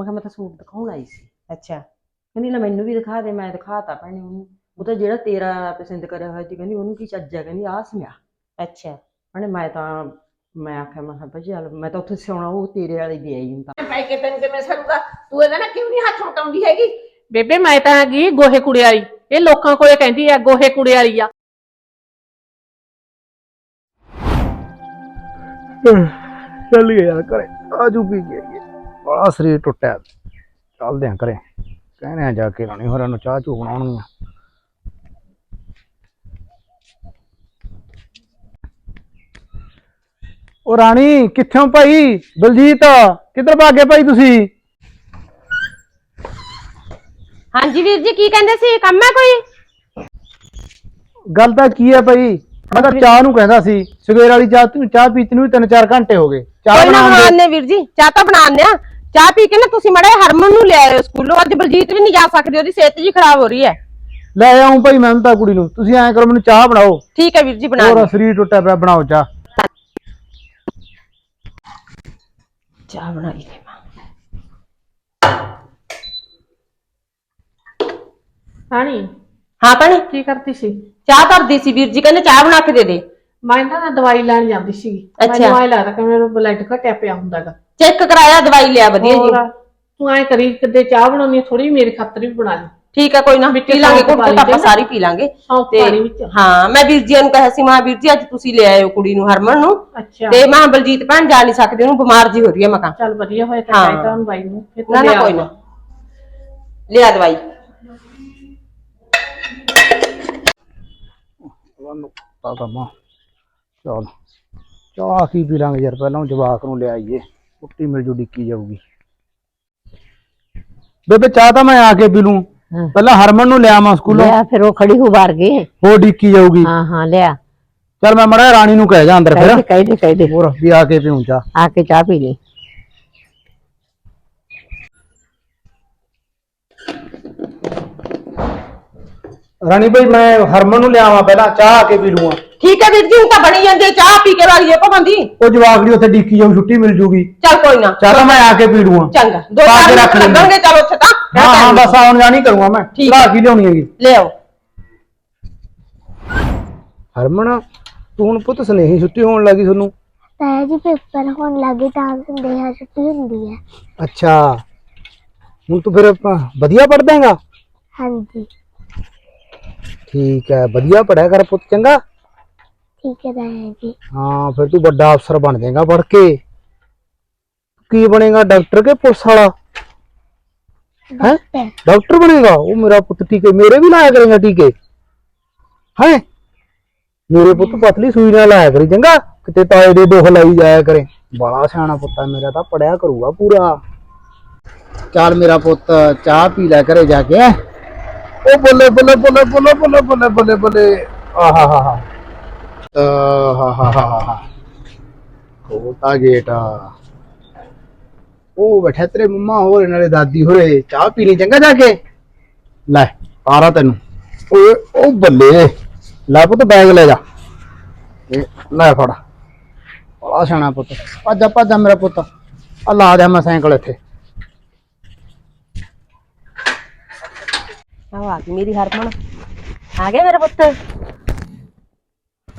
ਮੈਂ ਕਿਹਾ ਮੈਂ ਤਾਂ ਸੂਟ ਦਿਖਾਉਣ ਆਈ ਸੀ। ਅੱਛਾ। ਕਹਿੰਦੀ ਲੈ ਮੈਨੂੰ ਵੀ ਦਿਖਾ ਦੇ ਮੈਂ ਦਿਖਾਤਾ ਭੈਣੇ ਉਹਨੂੰ। ਉਹ ਤਾਂ ਜਿਹੜਾ ਤੇਰਾ ਪਸੰਦ ਕਰਿਆ ਹੋਇਆ ਸੀ ਕਹਿੰਦੀ ਉਹਨੂੰ ਕੀ ਚੱਜ ਆ? ਕਹਿੰਦੀ ਆਹ ਸਮਿਆ ਅੱਛਾ। ਭੈਣੇ ਮੈਂ ਤਾਂ ਮੈਂ ਆਖਿਆ ਮੈਂ ਕਿਹਾ ਭਾਈ ਚੱਲ ਮੈਂ ਤਾਂ ਉੱਥੇ ਸਿਉਣਾ ਉਹ ਤੇਰੇ ਵਾਲੀ ਦੇ ਆਈ ਹੁਣ ਤਾਂ। ਪੈ ਕੇ ਤੈਨੂੰ ਕਿਵੇਂ ਸਰੂਗਾ ਤੂੰ ਇਹਦਾ ਨਾ ਕਿਉਂ ਨਹੀਂ ਹੱਥ ਉਟਾਉਂਦੀ ਹੈਗੀ? ਬੇਬੇ ਮੈਂ ਤਾਂ ਹੈਗੀ ਗੋਹੇ ਕੁੜੇ ਵਾਲੀ। ਇਹ ਲੋਕਾਂ ਕੋਲੇ ਕਹਿੰਦੀ ਆ ਗੋਹੇ ਕੁੜੇ ਵਾਲੀ ਆ। ਚੱਲ ਗਿਆ ਯਾਰ ਘਰੇ। ਆਜੂ ਪੀ ਆਈਏ। ਬੜਾ ਸਰੀਰ ਟੁੱਟਿਆ। ਚੱਲਦੇ ਆਂ ਘਰੇ। ਕਹਿੰਦੇ ਆ ਜਾ ਕੇ ਰਾਣੀ ਹੋਰਾਂ ਨੂੰ ਚਾਹ ਚੂ ਬਣਾਉਣਗੀਆਂ ਉਹ ਰਾਣੀ ਕਿੱਥੋਂ ਭਾਈ? ਬਲਜੀਤ ਕਿੱਧਰ ਭਾਗੇ ਭਾਈ ਤੁਸੀਂ? ਹਾਂਜੀ ਵੀਰ ਜੀ ਕੀ ਕਹਿੰਦੇ ਸੀ? ਕੰਮ ਹੈ ਕੋਈ? ਗੱਲ ਤਾਂ ਕੀ ਹੈ ਭਾਈ? ਮੈਂ ਤਾਂ ਚਾਹ ਨੂੰ ਕਹਿੰਦਾ ਸੀ। ਸਵੇਰ ਵਾਲੀ ਚਾਹ ਤੂੰ ਚਾਹ ਪੀਤੀ ਨੂੰ ਵੀ ਤਿੰਨ ਚਾਰ ਘੰਟੇ ਹੋ ਗਏ। ਚਾਹ ਕੋਈ ਨਾ ਬਣਾਉਣ ਦੇ ਬਣਾਉਂਦੇ ਵੀਰ ਜੀ। ਚਾਹ ਤਾਂ ਬਣਾਉਂਦੇ ਆ ਚਾਹ ਪੀ ਕੇ ਨਾ ਤੁਸੀਂ ਮੜੇ ਹਰਮਨ ਨੂੰ ਲੈ ਆਇਓ ਸਕੂਲੋਂ। ਅੱਜ ਬਲਜੀਤ ਵੀ ਨਹੀਂ ਜਾ ਸਕਦੀ ਉਹਦੀ ਸਿਹਤ ਜੀ ਖਰਾਬ ਹੋ ਰਹੀ ਹੈ। ਲੈ ਆਉਂ ਭਾਈ ਮੈਂ ਤਾਂ ਕੁੜੀ ਨੂੰ। ਤੁਸੀਂ ਐਂ ਕਰੋ ਮੈਨੂੰ ਚਾਹ ਬਣਾਓ। ਠੀਕ ਹੈ ਵੀਰ ਜੀ ਬਣਾ ਹੋਰ। ਸਰੀਰ ਟੁੱਟਿਆ ਪਿਆ ਬਣਾਓ ਚਾਹ। ਚਾਹ ਬਣਾਈ ਦੇ ਰਾਣੀ ਹਾਂ ਭੈਣੇ ਕੀ ਕਰਦੀ ਸੀ? ਚਾਹ ਧਰਦੀ ਸੀ ਵੀਰ ਜੀ ਕਹਿੰਦੇ ਚਾਹ ਬਣਾ ਕੇ ਦੇ ਦੇ। ਮੈਂ ਤਾਂ ਨਾ ਦਵਾਈ ਲੈਣ ਜਾਂਦੀ ਸੀ ਅੱਛਾ। ਮੈਨੂੰ ਆਏ ਲੱਗਦਾ ਕਿ ਮੇਰਾ ਬਲੱਡ ਘਟਿਆ ਪਿਆ ਹੁੰਦਾਗਾ। ਚੈੱਕ ਕਰਾਇਆ ਦਵਾਈ ਲਿਆ ਵਧੀਆ ਜੀ। ਤੂੰ ਐ ਕਰੀ ਕਿਤੇ ਚਾਹ ਬਣਾਉਣੀ ਥੋੜੀ ਮੇਰੀ ਖਾਤਰ ਵੀ ਬਣਾ ਲਈ। ਠੀਕ ਹੈ ਕੋਈ ਨਾ ਵਿੱਚ ਪੀ ਲਾਂਗੇ ਸੌਂਫ ਘੁੱਟ ਤਾਂ ਆਪਾਂ ਸਾਰੀ ਪੀ ਲਾਂਗੇ। ਸੌਂਫ ਤੇ ਪਾਣੀ ਵਿੱਚ। ਹਾਂ ਮੈਂ ਵੀਰ ਜੀ ਨੂੰ ਕਿਹਾ ਸੀ ਮਾਂ ਵੀਰ ਜੀ ਅੱਜ ਤੁਸੀਂ ਲੈ ਆਇਓ ਕੁੜੀ ਨੂੰ ਹਰਮਨ ਨੂੰ। ਅੱਛਾ। ਤੇ ਮਾਂ ਬਲਜੀਤ ਭੈਣ ਜਾ ਨਹੀਂ ਸਕਦੀ ਉਹਨੂੰ ਬਿਮਾਰ ਜੀ ਹੋ ਰਹੀ ਹੈ ਮੈਂ ਕਹਾਂ। ਚੱਲ ਵਧੀਆ ਹੋਇਆ ਤਾਂ ਹਾਂ। ਚਾਹੀਦਾ ਉਹਨੂੰ ਬਾਈ ਨੂੰ ਫਿਰ ਤੂੰ ਨਾ ਨਾ ਲਿਆ ਕੋਈ ਨਾ। ਲਿਆ ਦਵਾਈ। ਤਾਂ ਕੰਮਾ ਚਲ। ਚਾਹ ਕੀ ਪੀ ਲਾਂਗੇ ਯਾਰ ਪਹਿਲਾਂ ਜਵਾਕ ਨੂੰ ਲਿਆਈਏ ਕੁੱਟੀ ਮਿਲ ਜੂ ਡਿੱਕੀ ਜਾਊਗੀ। ਬੇਬੇ ਚਾਹ ਤਾਂ ਮੈਂ ਆ ਕੇ ਪੀ ਲੂੰ। ਪਹਿਲਾਂ ਹਰਮਨ ਨੂੰ ਲਿਆਵਾਂ ਸਕੂਲੋਂ। ਲਿਆ ਫਿਰ ਉਹ ਖੜੀ ਹੋ ਬਾਹਰ ਗਏ ਹੋ। ਡਿੱਕੀ ਜਾਊਗੀ। ਹਾਂ ਹਾਂ ਲਿਆ। ਚਲ ਮੈਂ ਮੜਾ ਰਾਣੀ ਨੂੰ ਕਹਿ ਜਾ ਅੰਦਰ ਫਿਰ। ਕਹਿ ਦੇ ਕਹਿ ਦੇ। ਹੋਰ ਵੀ ਆ ਕੇ ਪੀਉਂ ਚਾਹ। ਆ ਕੇ ਚਾਹ ਪੀ ਲਈ। ਰਾਣੀ ਭਾਈ ਮੈਂ ਹਰਮਨ ਨੂੰ ਲਿਆਵਾਂ ਪਹਿਲਾਂ ਚਾਹ ਆ ਕੇ ਪੀ ਲੂੰਗਾ। ਠੀਕ ਹੈ ਵੀਰ ਜੀ ਹੁਣ ਤਾਂ ਬਣੀ ਜਾਂਦੀ ਹੈ, ਚਾਹ ਪੀ ਕੇ ਵਾਲੀ ਜੇ। ਭਵੰਦੀ ਉਹ ਜਵਾਕੜੀ ਉੱਥੇ ਡਿੱਕੀ ਜਾਊ ਛੁੱਟੀ ਮਿਲ ਜੂਗੀ। ਚੱਲ ਕੋਈ ਨਾ। ਤਾਂ ਮੈਂ ਆ ਕੇ ਪੀ ਚੰਗਾ। ਦੋ ਪਾ ਚਾਰ ਰੱਖ ਲੈਂਦੇ। ਲੱਗਣਗੇ ਚਲ ਉੱਥੇ ਤਾਂ। ਹਾਂ ਹਾਂ ਬਸ ਆਉਣ ਜਾਣੀ ਕਰੂੰਗਾ ਮੈਂ। ਠੀਕ ਲਾ ਕੀ ਲਿਆਉਣੀ ਹੈਗੀ? ਲੈ ਆਓ ਹਰਮਨ ਤੂੰ ਹੁਣ ਪੁੱਤ ਸਨੇਹੀ ਛੁੱਟੀ ਹੋਣ ਲੱਗੀ ਤੁਹਾਨੂੰ? ਤਾਇਆ ਜੀ ਪੇਪਰ ਹੋਣ ਲੱਗੇ ਤਾਂ ਸੰਦੇਹਾ ਛੁੱਟੀ ਹੁੰਦੀ ਹੈ। ਅੱਛਾ। ਹੁਣ ਤੂੰ ਫਿਰ ਆਪਾਂ ਵਧੀਆ ਪੜ੍ਹ ਦੇਂਗਾ ਹਾਂਜੀ। ਠੀਕ ਹੈ ਵਧੀਆ ਪੜਿਆ ਕਰ ਪੁੱਤ ਚੰਗਾ। ਠੀਕ ਹੈ ਜੀ। ਹਾਂ ਫਿਰ ਤੂੰ ਵੱਡਾ ਅਫਸਰ ਬਣ ਜਾਏਗਾ ਪੜ੍ਹ ਕੇ। ਕੀ ਬਣੇਗਾ ਡਾਕਟਰ ਕੇ ਪੁਲਿਸ ਵਾਲਾ? ਹੈ? ਡਾਕਟਰ। ਡਾਕਟਰ ਬਣੇਗਾ? ਉਹ ਮੇਰਾ ਪੁੱਤ ਟੀਕੇ ਮੇਰੇ ਵੀ ਲਾਇਆ ਕਰੇਗਾ ਟੀਕੇ। ਹੈ? ਮੇਰੇ ਪੁੱਤ ਪਤਲੀ ਸੂਈ ਨਾਲ ਲਾਇਆ ਕਰੀ ਚੰਗਾ? ਕਿਤੇ ਤਾਏ ਦੇ ਦੁੱਖ ਲਾਈ ਜਾਇਆ ਕਰੇ। ਬੜਾ ਸਿਆਣਾ ਪੁੱਤ ਹੈ ਮੇਰਾ ਤਾਂ ਪੜਿਆ ਕਰੂਗਾ ਪੂਰਾ। ਚੱਲ ਮੇਰਾ ਪੁੱਤ ਚਾਹ ਪੀ ਲੈ ਘਰੇ ਜਾ ਕੇ। ਉਹ ਬੱਲੇ ਬੱਲੇ ਬੱਲੇ ਬੱਲੇ ਬੱਲੇ ਬੱਲੇ ਬੱਲੇ ਬੱਲੇ। ਆਹਾ ਹਾ ਹਾ ਆਹਾ ਹਾ ਹਾ ਹਾ ਖੋਤਾ ਗੇਟ ਉਹ ਬੈਠਾ ਤੇਰੇ ਮੰਮਾ ਹੋਰ ਨਾਲੇ ਦਾਦੀ ਹੋਰੇ ਚਾਹ ਪੀਣੀ ਚੰਗਾ ਜਾ ਕੇ ਲੈ ਆਰਾ ਤੈਨੂੰ ਓਏ ਉਹ ਬੱਲੇ ਲੈ ਪੁੱਤ ਬੈਗ ਲੈ ਜਾ ਇਹ ਲੈ ਫੜ ਬੜਾ ਸਿਆਣਾ ਪੁੱਤ ਭੱਜ ਭੱਜ ਮੇਰਾ ਪੁੱਤ ਆ ਲਾ ਦਿਆਂ ਮੈਂ ਸਾਈਕਲ ਇੱਥੇ ਆਹ ਆ ਗਈ ਮੇਰੀ ਹਰਮਨ ਆ ਗਿਆ ਮੇਰਾ ਪੁੱਤ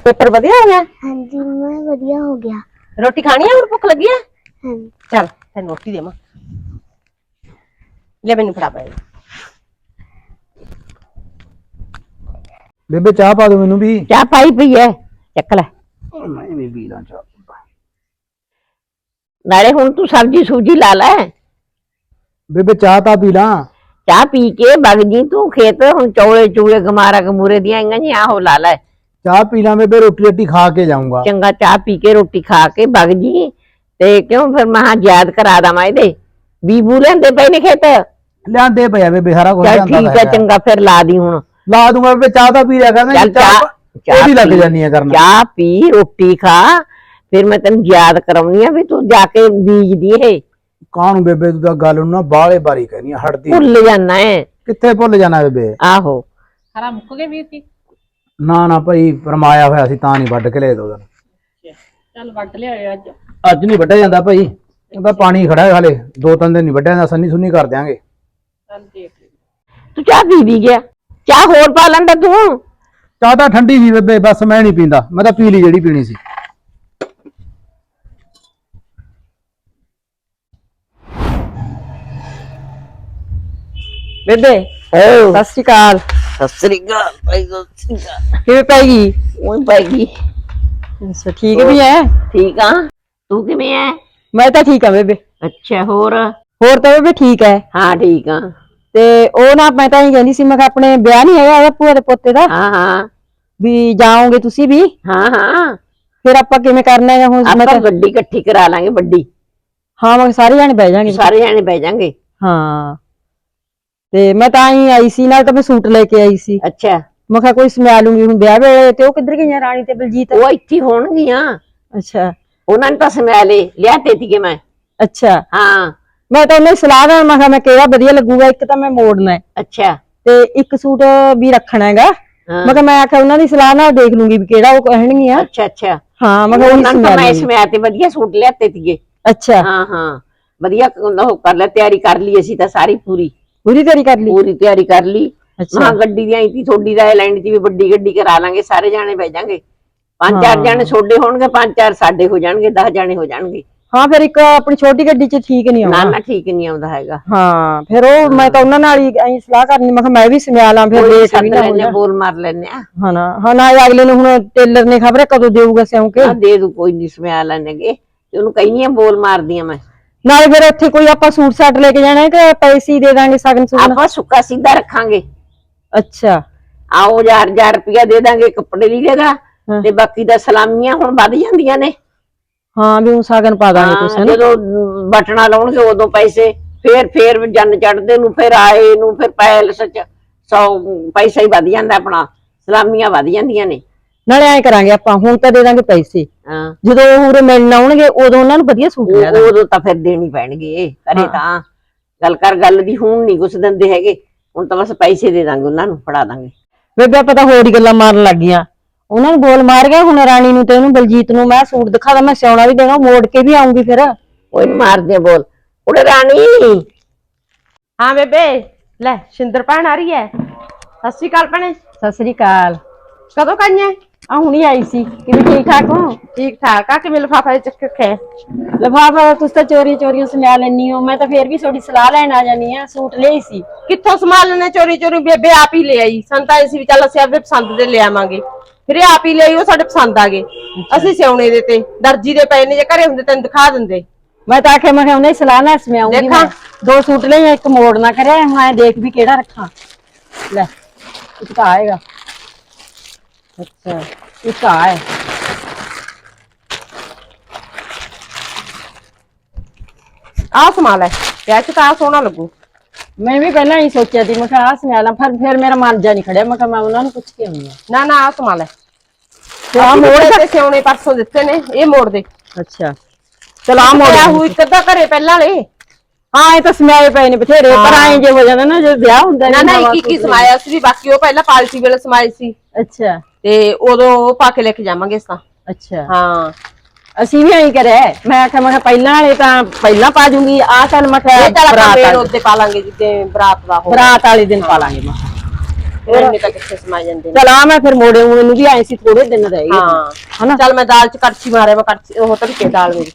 ਪੇਪਰ ਵਧੀਆ ਹੋ ਗਿਆ? ਹਾਂਜੀ ਮੈਂ ਵਧੀਆ ਹੋ ਗਿਆ। ਰੋਟੀ ਖਾਣੀ ਹੈ ਹੁਣ ਭੁੱਖ ਲੱਗੀ ਹੈ ਹਾਂਜੀ। ਚੱਲ ਤੈਨੂੰ ਰੋਟੀ ਦੇਵਾਂ। ਲੈ ਮੈਨੂੰ ਫੜਾ ਪਏ ਬੇਬੇ ਚਾਹ ਪਾ ਦੋ ਮੈਨੂੰ ਵੀ। ਚਾਹ ਪਾਈ ਪਈ ਐ। ਚੱਕ ਲੈ। ਮੈਂ ਵੀ ਪੀ ਲਾਂ ਚਾਹ ਨਾਲੇ ਹੁਣ ਤੂੰ ਸਬਜੀ ਸੂਜੀ ਲਾ ਲੈ। ਬੇਬੇ ਚਾਹ ਤਾਂ ਪੀ ਲਾਂ। ਚਾਹ ਪੀ ਕੇ ਵਗ ਜੀ ਤੂੰ ਖੇਤ। ਹੁਣ ਚੌਲੇ ਚੂਲੇ ਗਮਾਰਾ ਗਮੂਰੇ ਦੀਆਂ ਆਈਆਂ ਜੀ ਆਹੋ ਲਾ ਲੈ। ਚਾਹ ਪੀ ਲਾਂ ਬੇਬੇ ਰੋਟੀ ਰੱਟੀ ਖਾ ਕੇ ਜਾਊਂਗਾ। ਚੰਗਾ ਚਾਹ ਪੀ ਕੇ ਰੋਟੀ ਖਾ ਕੇ ਵਗ ਜੀ। ਤੇ ਕਿਉਂ ਫਿਰ ਮਹਾ ਯਾਦ ਕਰਾ ਦਵਾਂ ਇਹਦੇ? ਬੀਬੂ ਲੈਂਦੇ ਪਏ ਨੇ ਖੇਤ? ਲਿਆਂਦੇ ਪਿਆ ਬੇਬੇ ਸਾਰਾ ਕੁਝ ਚੱਲ ਠੀਕ ਹੈ। ਚੰਗਾ ਫਿਰ ਲਾ ਦੀ ਹੁਣ। ਲਾ ਦੂੰਗਾ ਬੇਬੇ ਚਾਹ ਤਾਂ ਪੀ ਲਿਆ ਕਰਨਾ ਚਾਹ ਚਾਹ ਵੀ ਲੱਗ ਜਾਨੀ ਆ ਕਰਨਾ। ਚਾਹ ਪੀ ਰੋਟੀ ਖਾ ਫਿਰ ਮੈਂ ਤੈਨੂੰ ਯਾਦ ਕਰਾਉਣੀ ਆ ਵੀ ਤੂੰ ਜਾ ਕੇ ਬੀਜਦੀ ਇਹ। ਕਾਹਨੂੰ ਬੇਬੇ ਤੂੰ ਤਾਂ ਗੱਲ ਨੂੰ ਨਾ ਬਾਹਲੇ ਬਾਰੀ ਕਹਿਨੀ ਹਟਦੀ। ਭੁੱਲ ਜਾਣਾ ਹੈ ਕਿੱਥੇ ਭੁੱਲ ਜਾਣਾ ਬੇਬੇ? ਆਹੋ। ਹਰਾ ਮੁੱਕ ਗਏ ਵੀਰ ਜੀ। ਨਾ ਨਾ ਭਾਈ ਫਰਮਾਇਆ ਹੋਇਆ ਸੀ ਤਾਂ ਨਹੀਂ ਵੱਢ ਕੇ ਲੈ ਦੋ ਦਿਨ। ਚੱਲ ਲਿਆਏ ਅੱਜ। ਅੱਜ ਨਹੀਂ ਵੱਢਿਆ ਜਾਂਦਾ ਭਾਈ ਇਹਦਾ ਪਾਣੀ ਖੜਾ ਹੈ ਹਾਲੇ ਦੋ ਤਿੰਨ ਦਿਨ ਨਹੀਂ ਵੱਢਿਆ ਦਾ ਸੰਨੀ ਸੁੰਨੀ ਕਰ ਦਿਆਂਗੇ। ਤੂੰ ਚਾਹ ਪੀ ਵੀ ਗਿਆ? ਚਾਹ ਹੋਰ ਪਾ ਲੈਂਦਾ ਤੂੰ? ਚਾਹ ਤਾਂ ਠੰਡੀ ਸੀ ਬੇਬੇ ਬਸ ਮੈਂ ਨਹੀਂ ਪੀਂਦਾ ਮੈਂ ਤਾਂ ਪੀ ਲਈ ਜਿਹੜੀ ਪੀਣੀ ਸੀ। ਬੇਬੇ ਸਤਿ ਸ਼੍ਰੀ ਅਕਾਲ। ਸਤਿ ਸ੍ਰੀ ਅਕਾਲ ਭਾਈ ਉਹ ਭਾਈ ਅੱਛਾ ਠੀਕ ਵੀ ਹੈ? ਠੀਕ ਆ। ਤੂੰ ਕਿਵੇਂ ਐ? ਮੈਂ ਤਾਂ ਠੀਕ ਆ ਬੇਬੇ। ਅੱਛਾ ਹੋਰ? ਹੋਰ ਤਾਂ ਬੇਬੇ ਠੀਕ ਹੈ ਹਾਂ ਠੀਕ ਆ। ਤੇ ਉਹ ਨਾ ਮੈਂ ਤਾਂ ਕਹਿੰਦੀ ਸੀ ਮੈਂ ਕਿਹਾ ਆਪਣੇ ਵਿਆਹ ਨਹੀਂ ਹੈਗਾ ਉਹਦਾ ਭੂਆ ਦੇ ਪੋਤੇ ਦਾ। ਹਾਂ ਹਾਂ। ਵੀ ਜਾਓਗੇ ਤੁਸੀਂ ਵੀ? ਹਾਂ ਹਾਂ। ਫਿਰ ਆਪਾਂ ਕਿਵੇਂ ਕਰਨਾ ਹੈ ਹੁਣ? ਮੈਂ ਆਪਾਂ ਤਾਂ ਗੱਡੀ ਇਕੱਠੀ ਕਰਾ ਲਾਂਗੇ ਵੱਡੀ। ਹਾਂ ਮੈਂ ਸਾਰੇ ਜਾਣੇ ਬਹਿ ਜਾਾਂਗੇ ਸਾਰੇ ਜਾਣੇ ਬਹਿ ਜਾਾਂਗੇ ਹਾਂ। ਤੇ ਮੈਂ ਤਾਂ ਹੀ ਆਈ ਸੀ ਨਾਲ ਤਾਂ ਮੈਂ ਸੂਟ ਲੈ ਕੇ ਆਈ ਸੀ। ਅੱਛਾ। ਮੈਂ ਕਿਹਾ ਕੋਈ ਸਮਿਆ ਲੂੰਗੀ ਹੁਣ ਵਿਆਹ ਵੇਲੇ ਤੇ ਉਹ ਕਿੱਧਰ ਗਈਆਂ ਰਾਣੀ ਤੇ ਬਲਜੀਤ? ਉਹ ਇੱਥੇ ਹੀ ਹੋਣਗੀਆਂ। ਅੱਛਾ। ਉਹਨਾਂ ਨੇ ਤਾਂ ਸਮੈਲੇ ਲਿਆ ਤੇ ਤੀਗੇ ਮੈਂ। ਅੱਛਾ। ਹਾਂ। ਮੈਂ ਤਾਂ ਉਹਨੇ ਸਲਾਹ ਨਾਲ ਮੈਂ ਕਿਹਾ ਮੈਂ ਕਿਹੜਾ ਵਧੀਆ ਲੱਗੂਗਾ ਇੱਕ ਤਾਂ ਮੈਂ ਮੋੜਨਾ ਹੈ ਅੱਛਾ। ਤੇ ਇੱਕ ਸੂਟ ਵੀ ਰੱਖਣਾ ਹੈਗਾ। ਮੈਂ ਕਿਹਾ ਮੈਂ ਆਖਿਆ ਉਹਨਾਂ ਦੀ ਸਲਾਹ ਨਾਲ ਦੇਖ ਲੂੰਗੀ ਵੀ ਕਿਹੜਾ ਉਹ ਕਹਿਣਗੀਆਂ। ਅੱਛਾ ਅੱਛਾ। ਹਾਂ ਮੈਂ ਕਿਹਾ ਉਹੀ ਉਹਨਾਂ ਨੂੰ ਸਮਿਆ ਮੈਂ ਸਮਿਆ ਤੇ ਵਧੀਆ ਸੂਟ ਲਿਆ ਤੇ ਤੀਗੇ ਅੱਛਾ। ਹਾਂ ਹਾਂ। ਵਧੀਆ ਉਹ ਕਰ ਲੈ ਤਿਆਰੀ ਕਰ ਲਈ ਅਸੀਂ ਤਾਂ ਸਾਰੀ ਪੂਰੀ। ਪੂਰੀ ਤਿਆਰੀ ਕਰ ਲਈ? ਪੂਰੀ ਤਿਆਰੀ ਕਰ ਲਈ। ਅੱਛਾ। ਮਹਾ ਗੱਡੀ ਦੀ ਆਈ ਤੀ ਥੋੜੀ ਦਾ ਲੈਣ ਦੀ ਵੀ ਵੱਡੀ ਗੱਡੀ ਕਰਾ ਲਾਂਗੇ ਸਾਰੇ ਜਾਣੇ ਬਹਿ ਜਾਾਂਗੇ। ਪੰਜ ਚਾਰ ਹਾਂ। ਜਾਣੇ ਛੋਡੇ ਹੋਣਗੇ ਪੰਜ ਚਾਰ ਸਾਡੇ ਹੋ ਜਾਣਗੇ 10 ਜਾਣੇ ਹੋ ਜਾਣਗੇ। ਹਾਂ ਫਿਰ ਇੱਕ ਆਪਣੀ ਛੋਟੀ ਗੱਡੀ 'ਚ ਠੀਕ ਨਹੀਂ ਨਾ ਆਉਣਾ ਨਾ ਠੀਕ ਨਹੀਂ ਆਉਂਦਾ ਹੈਗਾ। ਹਾਂ ਫਿਰ ਉਹ ਮੈਂ ਤਾਂ ਉਹਨਾਂ ਨਾਲ ਹੀ ਐਂ ਸਲਾਹ ਕਰਨੀ ਮੈਂ ਕਿਹਾ ਮੈਂ ਵੀ ਸਮਿਆ ਲਾਂ ਫਿਰ ਕੋਈ ਲੇਟ ਸੱਦ ਵੀ ਨਾ ਹੋ ਲੈਨੇ ਜਾ ਬੋਲ ਮਾਰ ਲੈਨੇ ਆ। ਹਾਂ ਨਾ ਹਾਂ ਨਾ ਇਹ ਅਗਲੇ ਨੂੰ ਹੁਣ ਟੇਲਰ ਨੇ ਖਬਰ ਕਦੋਂ ਦੇਊਗਾ ਸਿਉਂ ਕੇ ਦੇ ਦੂ ਕੋਈ ਨਹੀਂ ਸਮਿਆ ਲੈਣਗੇ। ਤੇ ਉਹਨੂੰ ਕਹਿੰਦੀ ਆ ਬੋਲ ਮਾਰਦੀਆਂ ਮੈਂ। ਨਾਲੇ ਫਿਰ ਉੱਥੇ ਕੋਈ ਆਪਾਂ ਸੂਟ ਸਾਟ ਲੈ ਕੇ ਜਾਣਾ ਹੈ ਕਿ ਪੈਸੇ ਹੀ ਦੇ ਦਾਂਗੇ ਸਗਨ ਸੁਗਨ? ਆਪਾਂ ਸੁੱਕਾ ਸਿੱਧਾ ਰੱਖਾਂਗੇ। ਅੱਛਾ। ਆਓ ਹਜ਼ਾਰ ਹਜ਼ਾਰ ਰੁਪਇਆ ਦੇ ਦਾਂਗੇ ਕੱਪੜੇ ਦੀ ਜਗ੍ਹਾ ਹਾਂ। ਤੇ ਬਾਕੀ ਦਾ ਸਲਾਮੀਆਂ ਹੁਣ ਵੱਧ ਜਾਂਦੀਆਂ ਨੇ। ਹਾਂ ਵੀ ਉਹ ਸਗਨ ਪਾ ਦਾਂਗੇ ਕੁਛ ਹਾਂ, ਹੈ ਨਾ? ਜਦੋਂ ਬਟਨਾ ਲਾਉਣਗੇ ਉਦੋਂ ਪੈਸੇ ਫੇਰ ਫੇਰ ਜੰਨ ਚੜਦੇ ਨੂੰ ਫਿਰ ਆਏ ਨੂੰ ਫਿਰ ਪੈਲਸ ਚ ਸੌ ਪੈਸਾ ਹੀ ਵੱਧ ਜਾਂਦਾ ਆਪਣਾ ਸਲਾਮੀਆਂ ਵੱਧ ਜਾਂਦੀਆਂ ਨੇ। ਨਾਲੇ ਐਂ ਕਰਾਂਗੇ ਆਪਾਂ ਹੁਣ ਤਾਂ ਦੇ ਦਾਂਗੇ ਪੈਸੇ। ਹਾਂ। ਜਦੋਂ ਉਹ ਉਰੇ ਮਿਲਣ ਆਉਣਗੇ ਉਦੋਂ ਉਹਨਾਂ ਨੂੰ ਵਧੀਆ ਸੂਟ ਲੈ ਉਹ- ਦਾਂਗੇ ਉਦੋਂ ਤਾਂ ਫਿਰ ਦੇਣੀ ਪੈਣਗੇ ਕਰੇ ਤਾਂ। ਗੱਲ ਕਰ ਗੱਲ ਦੀ ਹੁਣ ਨਹੀਂ ਕੁਛ ਦਿੰਦੇ ਹੈਗੇ। ਹੁਣ ਤਾਂ ਬਸ ਪੈਸੇ ਦੇ ਦਾਂਗੇ ਉਹਨਾਂ ਨੂੰ ਫੜਾ ਦਾਂਗੇ। ਬੇਬੇ ਆਪਾਂ ਤਾਂ ਹੋਰ ਹੀ ਗੱਲਾਂ ਮਾਰਨ ਲੱਗ ਗਈਆਂ। ਉਹਨਾਂ ਨੂੰ ਬੋਲ ਮਾਰ ਗਿਆ ਹੁਣ ਰਾਣੀ ਨੂੰ ਤੇ ਉਹਨੂੰ ਬਲਜੀਤ ਨੂੰ ਮੈਂ ਸੂਟ ਦਿਖਾ ਦਾਂ ਮੈਂ ਸਿਉਣਾ ਵੀ ਦੇਣਾ ਮੋੜ ਕੇ ਵੀ ਆਉਂਗੀ ਫਿਰ। ਕੋਈ ਨੀ ਮਾਰਦੇ ਬੋਲ। ਉੜੇ ਰਾਣੀ! ਹਾਂ ਬੇਬੇ ਲੈ ਸ਼ਿੰਦਰ ਭੈਣ ਆ ਰਹੀ ਹੈ। ਸਤਿ ਸ਼੍ਰੀ ਅਕਾਲ ਭੈਣੇ। ਸਤਿ ਸ੍ਰੀ ਅਕਾਲ। ਕਦੋਂ ਕਾਈਆਂ ਆ ਹੁਣੀ ਆਈ ਸੀ ਕਿਵੇਂ ਠੀਕ ਠਾਕ ਹੋ? ਠੀਕ ਠਾਕ। ਆ ਕਿਵੇਂ ਲਫਾਫਾ ਚੱਕ ਕੇ ਰੱਖਿਆ? ਲਫਾਫਾ ਤੁਸੀਂ ਤਾਂ ਚੋਰੀ ਚੋਰੀਆਂ ਸਮਿਆ ਲੈਣੀ ਹੋ। ਮੈਂ ਤਾਂ ਫੇਰ ਵੀ ਤੁਹਾਡੀ ਸਲਾਹ ਲੈਣ ਆ ਜਾਨੀ ਆ ਸੂਟ ਲਈ ਸੀ। ਕਿੱਥੋਂ ਸੰਭਾਲ ਲੈਣੇ ਚੋਰੀ ਚੋਰੀ ਬੇਬੇ ਆਪ ਹੀ ਲੈ ਆਈ। ਸੰਤਾ ਅਸੀਂ ਵੀ ਚੱਲ ਅਸੀਂ ਆਪਦੇ ਪਸੰਦ ਦੇ ਲੈ ਆਵਾਂਗੇ। ਫਿਰ ਇਹ ਆਪ ਹੀ ਲੈ ਆਈ ਉਹ ਸਾਡੇ ਪਸੰਦ ਆ ਗਏ। ਅਸੀਂ ਸਿਉਣੇ ਦੇ ਤੇ। ਦਰਜੀ ਦੇ ਪਏ ਨੇ ਜੇ ਘਰੇ ਹੁੰਦੇ ਤੈਨੂੰ ਦਿਖਾ ਦਿੰਦੇ। ਮੈਂ ਤਾਂ ਆਖਿਆ ਮੈਂ ਕਿਹਾ ਉਹਨੇ ਸਲਾਹ ਨਾਲ ਸਮਿਆਉਂਗੀ ਦੇਖਾਂ। ਮੈਂ। ਦੋ ਸੂਟ ਲਈ ਇੱਕ ਮੋੜ ਨਾ ਕਰਿਆ ਐ ਦੇਖ ਵੀ ਕਿਹੜਾ ਰੱਖਾਂ। ਲੈ ਇੱਕ ਤਾਂ ਆਏਗਾ। ਅੱਛਾ। ਇੱਕ ਆ ਹੈ। ਆਹ ਸੰਭਾਲ ਹੈ ਵਿਆਹ ਚ ਤਾਂ ਆਹ ਸੋਹਣਾ ਲੱਗੂ। ਮੈਂ ਵੀ ਪਹਿਲਾਂ ਹੀ ਸੋਚਿਆ ਸੀ ਮੈਂ ਕਿਹਾ ਆ ਸਮਿਆ ਲਾਂ ਫਿਰ ਫਿਰ ਮੇਰਾ ਮਨ ਜਾ ਨਹੀਂ ਖੜਿਆ ਮੈਂ ਕਿਹਾ ਮੈਂ ਉਹਨਾਂ ਨੂੰ ਪੁੱਛ ਕੇ ਆਉਂਦੀ ਆ ਨਾ ਨਾ ਆਹ ਸੰਭਾਲ ਹੈ ਤੇ ਆ ਮੋੜ ਤੇ ਸਿਉਣੇ ਪਰਸੋਂ ਦਿੱਤੇ ਨੇ ਇਹ ਮੋੜ ਦੇ। ਅੱਛਾ। ਚਲ ਆ ਮੋੜ ਮੋੜਿਆ ਹੋਈ ਇੱਕ ਅੱਧਾ ਘਰੇ ਪਹਿਲਾਂ ਵਾਲੇ? ਹਾਂ ਇਹ ਤਾਂ ਸਮਿਆਏ ਪਏ ਨੇ ਬਥੇਰੇ ਪਰ ਐਂ ਜੇ ਹੋ ਜਾਂਦਾ ਨਾ ਜਦੋਂ ਵਿਆਹ ਹੁੰਦਾ ਨਾ ਨਾ ਇੱਕ ਇੱਕ ਹੀ ਸਮਾਇਆ ਸੀ ਬਾਕੀ ਉਹ ਪਹਿਲਾਂ ਪਾਲਸੀ ਵੇਲੇ ਸਮਾਏ ਸੀ। ਅੱਛਾ। ਤੇ ਉਦੋਂ ਉਹ ਪਾ ਕੇ ਲੈ ਕੇ ਜਾਵਾਂਗੇ ਇਸ ਤਾਂ। ਅੱਛਾ। ਹਾਂ। ਅਸੀਂ ਵੀ ਐਂ ਕਰਿਆ। ਮੈਂ ਆਖਿਆ ਮੈਂ ਕਿਹਾ ਪਹਿਲਾਂ ਵਾਲੇ ਤਾਂ ਪਹਿਲਾਂ ਪਾ ਜੂੰਗੀ ਆ ਚੱਲ ਮੈਂ ਕਿਹਾ ਇਹ ਤਾਂ ਆਪਾਂ ਬਰਾਤ ਵਾਲੇ- ਉੱਤੇ ਪਾ ਲਾਂਗੇ ਜਿੱਦੇ ਬਰਾਤ ਦਾ ਹੋ ਬਰਾਤ ਵਾਲੇ ਦਿਨ ਪਾ ਲਾਂਗੇ ਮੈਂ ਫਿਰ ਨਹੀਂ ਤਾਂ ਕਿੱਥੇ ਸਮਾਏ ਜਾਂਦੇ ਨੇ। ਚਲ ਆ ਮੈਂ ਫਿਰ ਮੋੜੇ ਮੈਨੂੰ ਵੀ ਆਏ ਸੀ ਥੋੜੇ ਦਿਨ ਰਹਿ ਗਏ। ਹਾਂ। ਹਨਾ? ਚੱਲ ਮੈਂ ਦਾਲ ਚ ਕੜਛੀ ਮਾਰਿਆ ਮੈਂ ਕੜਛੀ ਉਹ ਤੜਕੇ ਦਾਲ ਮੇਰੀ।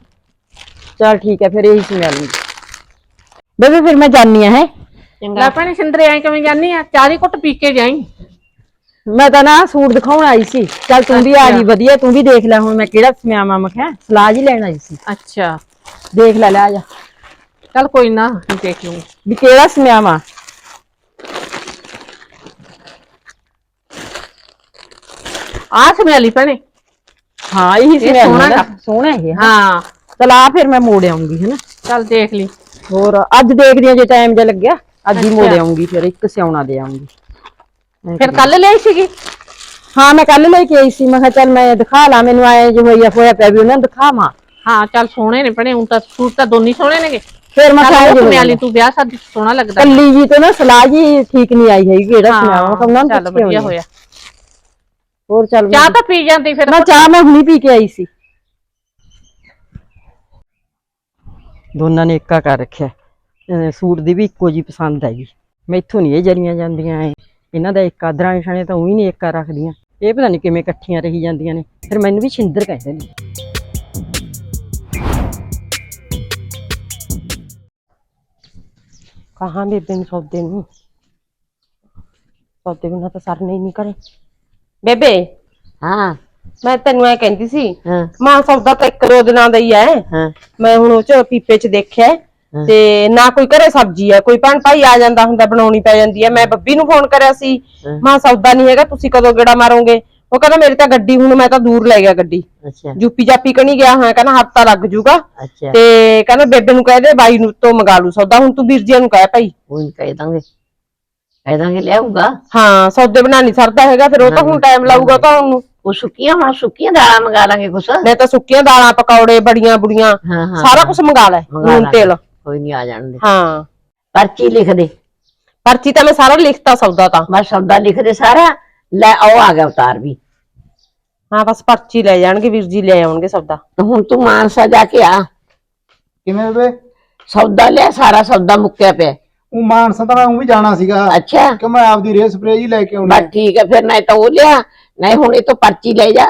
ਚਲ ਠੀਕ ਹੈ ਫਿਰ ਇਹੀ ਸਮਿਆ ਲੂੰਗੀ ਬੇਬੇ ਫਿਰ ਮੈਂ ਜਾਣੀ ਆ ਹੈ? ਲੈ ਭੈਣੇ ਸਿੰਦਰੇ ਐ ਕਿਵੇਂ ਜਾਨੀ ਆ? ਚਾਹ ਦੀ ਘੁੱਟ ਪੀ ਕੇ ਜਾਈ। ਮੈਂ ਤਾਂ ਨਾ ਸੂਟ ਦਿਖਾਉਣ ਆਈ ਸੀ। ਚਲ ਤੂੰ ਵੀ ਆ ਗਈ ਵਧੀਆ ਤੂੰ ਵੀ ਦੇਖ ਲੈ ਹੁਣ ਮੈਂ ਕਿਹੜਾ ਸਮਿਆਵਾਂ ਮੈਂ ਕਿਹਾ ਸਲਾਹ ਜੀ ਲੈਣ ਆਈ ਸੀ। ਅੱਛਾ। ਦੇਖ ਲੈ ਲੈ ਆ ਜਾ। ਚੱਲ ਕੋਈ ਨਾ ਦੇਖ ਲੂੰ ਵੀ ਕਿਹੜਾ ਸਮਿਆਵਾਂ ਆ ਸਮਿਆਲੀ ਭੈਣੇ। ਹਾਂ ਇਹੀ ਸਮਿਆ ਸੋਹਣਾ ਗਾ। ਸੋਹਣਾ ਇਹ ਹਾਂ। ਹਾਂ। ਚਲ ਆ ਫਿਰ ਮੈਂ ਮੋੜ ਆਉਂਗੀ ਹੈਨਾ ਚੱਲ ਦੇਖ ਲਈ। ਹੋਰ ਅੱਜ ਦੇਖਦੀ ਆ ਜੇ ਟਾਈਮ ਜਿਹਾ ਲੱਗਿਆ ਅੱਜ ਹੀ ਮੋੜ ਅੱਛਾ। ਆਉਂਗੀ ਫਿਰ ਇੱਕ ਸਿਉਣਾ ਦੇ ਆਉਂਗੀ। ਫਿਰ ਕੱਲ ਲਈ ਸੀਗੀ? ਹਾਂ ਮੈਂ ਕੱਲ ਲੈ ਕੇ ਆਈ ਸੀ। ਮੈਂ ਕਿਹਾ ਚੱਲ ਮੈਂ ਦਿਖਾ ਲਾ ਮੈਨੂੰ ਆਏ ਜੋ ਹੋਇਆ ਹੋਇਆ ਪਿਆ ਵੀ ਉਹਨਾਂ ਨੂੰ ਦਿਖਾਵਾਂ। ਹਾਂ ਚੱਲ ਸੋਹਣੇ ਨੇ ਭੈਣੇ ਹੁਣ ਤਾਂ ਸੂਟ ਤਾਂ ਦੋਨੀ ਸੋਹਣੇ ਨੇਗੇ। ਫਿਰ ਮੈਂ ਕਿਹਾ ਚੱਲ ਇਹ ਸਮਿਆਲੀ ਤੂੰ ਵਿਆਹ 'ਚ ਸੋਹਣਾ ਲੱਗਦਾ। ਕੱਲੀ ਜੀ ਤੋਂ ਨਾ ਸਲਾਹ ਜੀ ਠੀਕ ਨਹੀਂ ਆਈ ਹੈਗੀ ਕਿਹੜਾ ਸੁਣਾਵਾਂ ਮੈਂ ਕਿਹਾ ਉਹਨਾਂ ਨੂੰ ਚੱਲ ਵਧੀਆ ਹੋਇਆ। ਹੋਰ ਚੱਲ ਚਾਹ ਤਾਂ ਪੀ ਜਾਂਦੀ ਫਿਰ ਨਾ ਚਾਹ ਮੈਂ ਹੁਣੀ ਪੀ ਕੇ ਆਈ ਸੀ। ਦੋਨਾਂ ਨੇ ਇੱਕਾ ਕਰ ਰੱਖਿਆ। ਸੂਟ ਦੀ ਵੀ ਇੱਕੋ ਜੀ ਪਸੰਦ ਹੈਗੀ। ਮੈਥੋਂ ਨਹੀਂ ਇਹ ਜਰੀਆਂ ਜਾਂਦੀਆਂ ਐ। ਇਹਨਾਂ ਦਾ ਇੱਕ ਆਦਰਾਂ ਛਾਣੇ ਤਾਂ ਉਹੀ ਨਹੀਂ ਇੱਕਾ ਰੱਖਦੀਆਂ। ਇਹ ਪਤਾ ਨਹੀਂ ਕਿਵੇਂ ਇਕੱਠੀਆਂ ਰਹੀ ਜਾਂਦੀਆਂ ਨੇ। ਫਿਰ ਮੈਨੂੰ ਵੀ ਛਿੰਦਰ ਕਹਿੰਦੇ ਨੇ ਕਹਾਂ ਬੇਬੇ ਨੂੰ ਸੌਦੇ ਨੂੰ? ਸੌਦੇ ਬਿਨਾਂ ਤਾਂ ਸਰਨੇ ਹੀ ਨਹੀਂ ਕਰੇ ਬੇਬੇ ਹਾਂ। ਮੈਂ ਤੈਨੂੰ ਐ ਕਹਿੰਦੀ ਸੀ ਹਾਂ। ਮਾਂ ਸੌਦਾ ਤਾਂ ਇੱਕ ਦੋ ਦਿਨਾਂ ਦਾ ਹੀ ਐ। ਹਾਂ। ਮੈਂ ਹੁਣ ਉਹ ਚ ਪੀਪੇ ਚ ਦੇਖਿਆ ਤੇ ਨਾ ਕੋਈ ਘਰੇ ਸਬਜ਼ੀ ਆ ਕੋਈ ਭੈਣ ਭਾਈ ਆ ਜਾਂਦਾ ਹੁੰਦਾ ਬਣਾਉਣੀ ਪੈ ਜਾਂਦੀ ਹੈ ਮੈਂ ਬੱਬੀ ਨੂੰ ਫੋਨ ਕਰਿਆ ਸੀ ਮਾਂ ਸੌਦਾ ਨਹੀਂ ਹੈਗਾ ਤੁਸੀਂ ਕਦੋਂ ਗੇੜਾ ਮਾਰੋਗੇ? ਉਹ ਕਹਿੰਦਾ ਮੇਰੀ ਤਾਂ ਗੱਡੀ ਹੁਣ ਮੈਂ ਤਾਂ ਦੂਰ ਲੈ ਗਿਆ ਗੱਡੀ। ਅੱਛਾ। ਜੂਪੀ ਜਾਪੀ ਕਣੀ ਗਿਆ ਹਾਂ ਕਹਿੰਦਾ ਹਫਤਾ ਲੱਗ ਜੂਗਾ। ਅੱਛਾ। ਤੇ ਕਹਿੰਦਾ ਬੇਬੇ ਨੂੰ ਕਹਿ ਦੇ ਬਾਈ ਨੂੰ ਤੋਂ ਮੰਗਾ ਲੂ ਸੌਦਾ ਹੁਣ ਤੂੰ ਵੀਰ ਜੀ ਨੂੰ ਕਹਿ ਭਾਈ। ਉਹਨੂੰ ਕਹਿ ਦਾਂਗੇ। ਕਹਿ ਦਾਂਗੇ ਲਿਆਊਗਾ। ਹਾਂ ਸੌਦੇ ਬਣਾ ਨਹੀਂ ਸਰਦਾ ਹੈਗਾ ਫਿਰ ਉਹ ਤਾਂ ਹੁਣ ਟਾਈਮ ਲਾਊਗਾ ਤਾਂ ਉਹਨੂੰ ਉਹ ਸੁੱਕੀਆਂ ਹੁਣ ਸੁੱਕੀਆਂ ਦਾਲਾਂ ਮੰਗਾ ਲਾਂਗੇ ਕੁਛ। ਮੈਂ ਤਾਂ ਸੁੱਕੀਆਂ ਦਾਲਾਂ ਪਕੌੜੇ ਬੜੀਆਂ ਬੁੜੀਆਂ ਹਾਂ ਹਾਂ ਸਾਰਾ ਕੁਝ ਮੰਗਾ ਲੈ ਨੂਨ। ਤੇਲ। ਕੋਈ ਨਹੀਂ ਆ ਜਾਣਦੇ। ਹਾਂ। ਪਰਚੀ ਲਿਖ ਦੇ ਪਰਚੀ ਤਾਂ ਮੈਂ ਸਾਰਾ ਲਿਖਤਾ ਸੌਦਾ ਤਾਂ। ਬਸ ਸੌਦਾ ਲਿਖ ਦੇ ਸਾਰਾ ਲੈ ਆਓ ਆ ਗਿਆ ਉਤਾਰ ਵੀ। ਹਾਂ ਬਸ ਪਰਚੀ ਲੈ ਜਾਣਗੇ ਵੀਰ ਜੀ ਲੈ ਆਉਣਗੇ ਸੌਦਾ। ਤੇ ਹੁਣ ਤੂੰ ਮਾਨਸਾ ਜਾ ਕੇ ਆ। ਕਿਵੇਂ ਵੇ ਸੌਦਾ ਲਿਆ ਸਾਰਾ ਸੌਦਾ ਮੁੱਕਿਆ ਪਿਆ। ਉਹ ਮਾਨਸਾ ਤਾਂ ਮੈਂ ਉਹ ਵੀ ਜਾਣਾ ਸੀਗਾ। ਅੱਛਾ। ਕਿ ਮੈਂ ਆਪਦੀ ਰੇ ਸਪਰੇ ਜੀ ਲੈ ਕੇ ਆਉਣੀ ਬਸ ਠੀਕ ਹੈ ਫਿਰ ਨਾ ਤਾਂ ਉਹ ਲਿਆ ਨਹੀਂ ਹੁਣ ਇਹ ਤੋਂ ਪਰਚੀ ਲੈ ਜਾ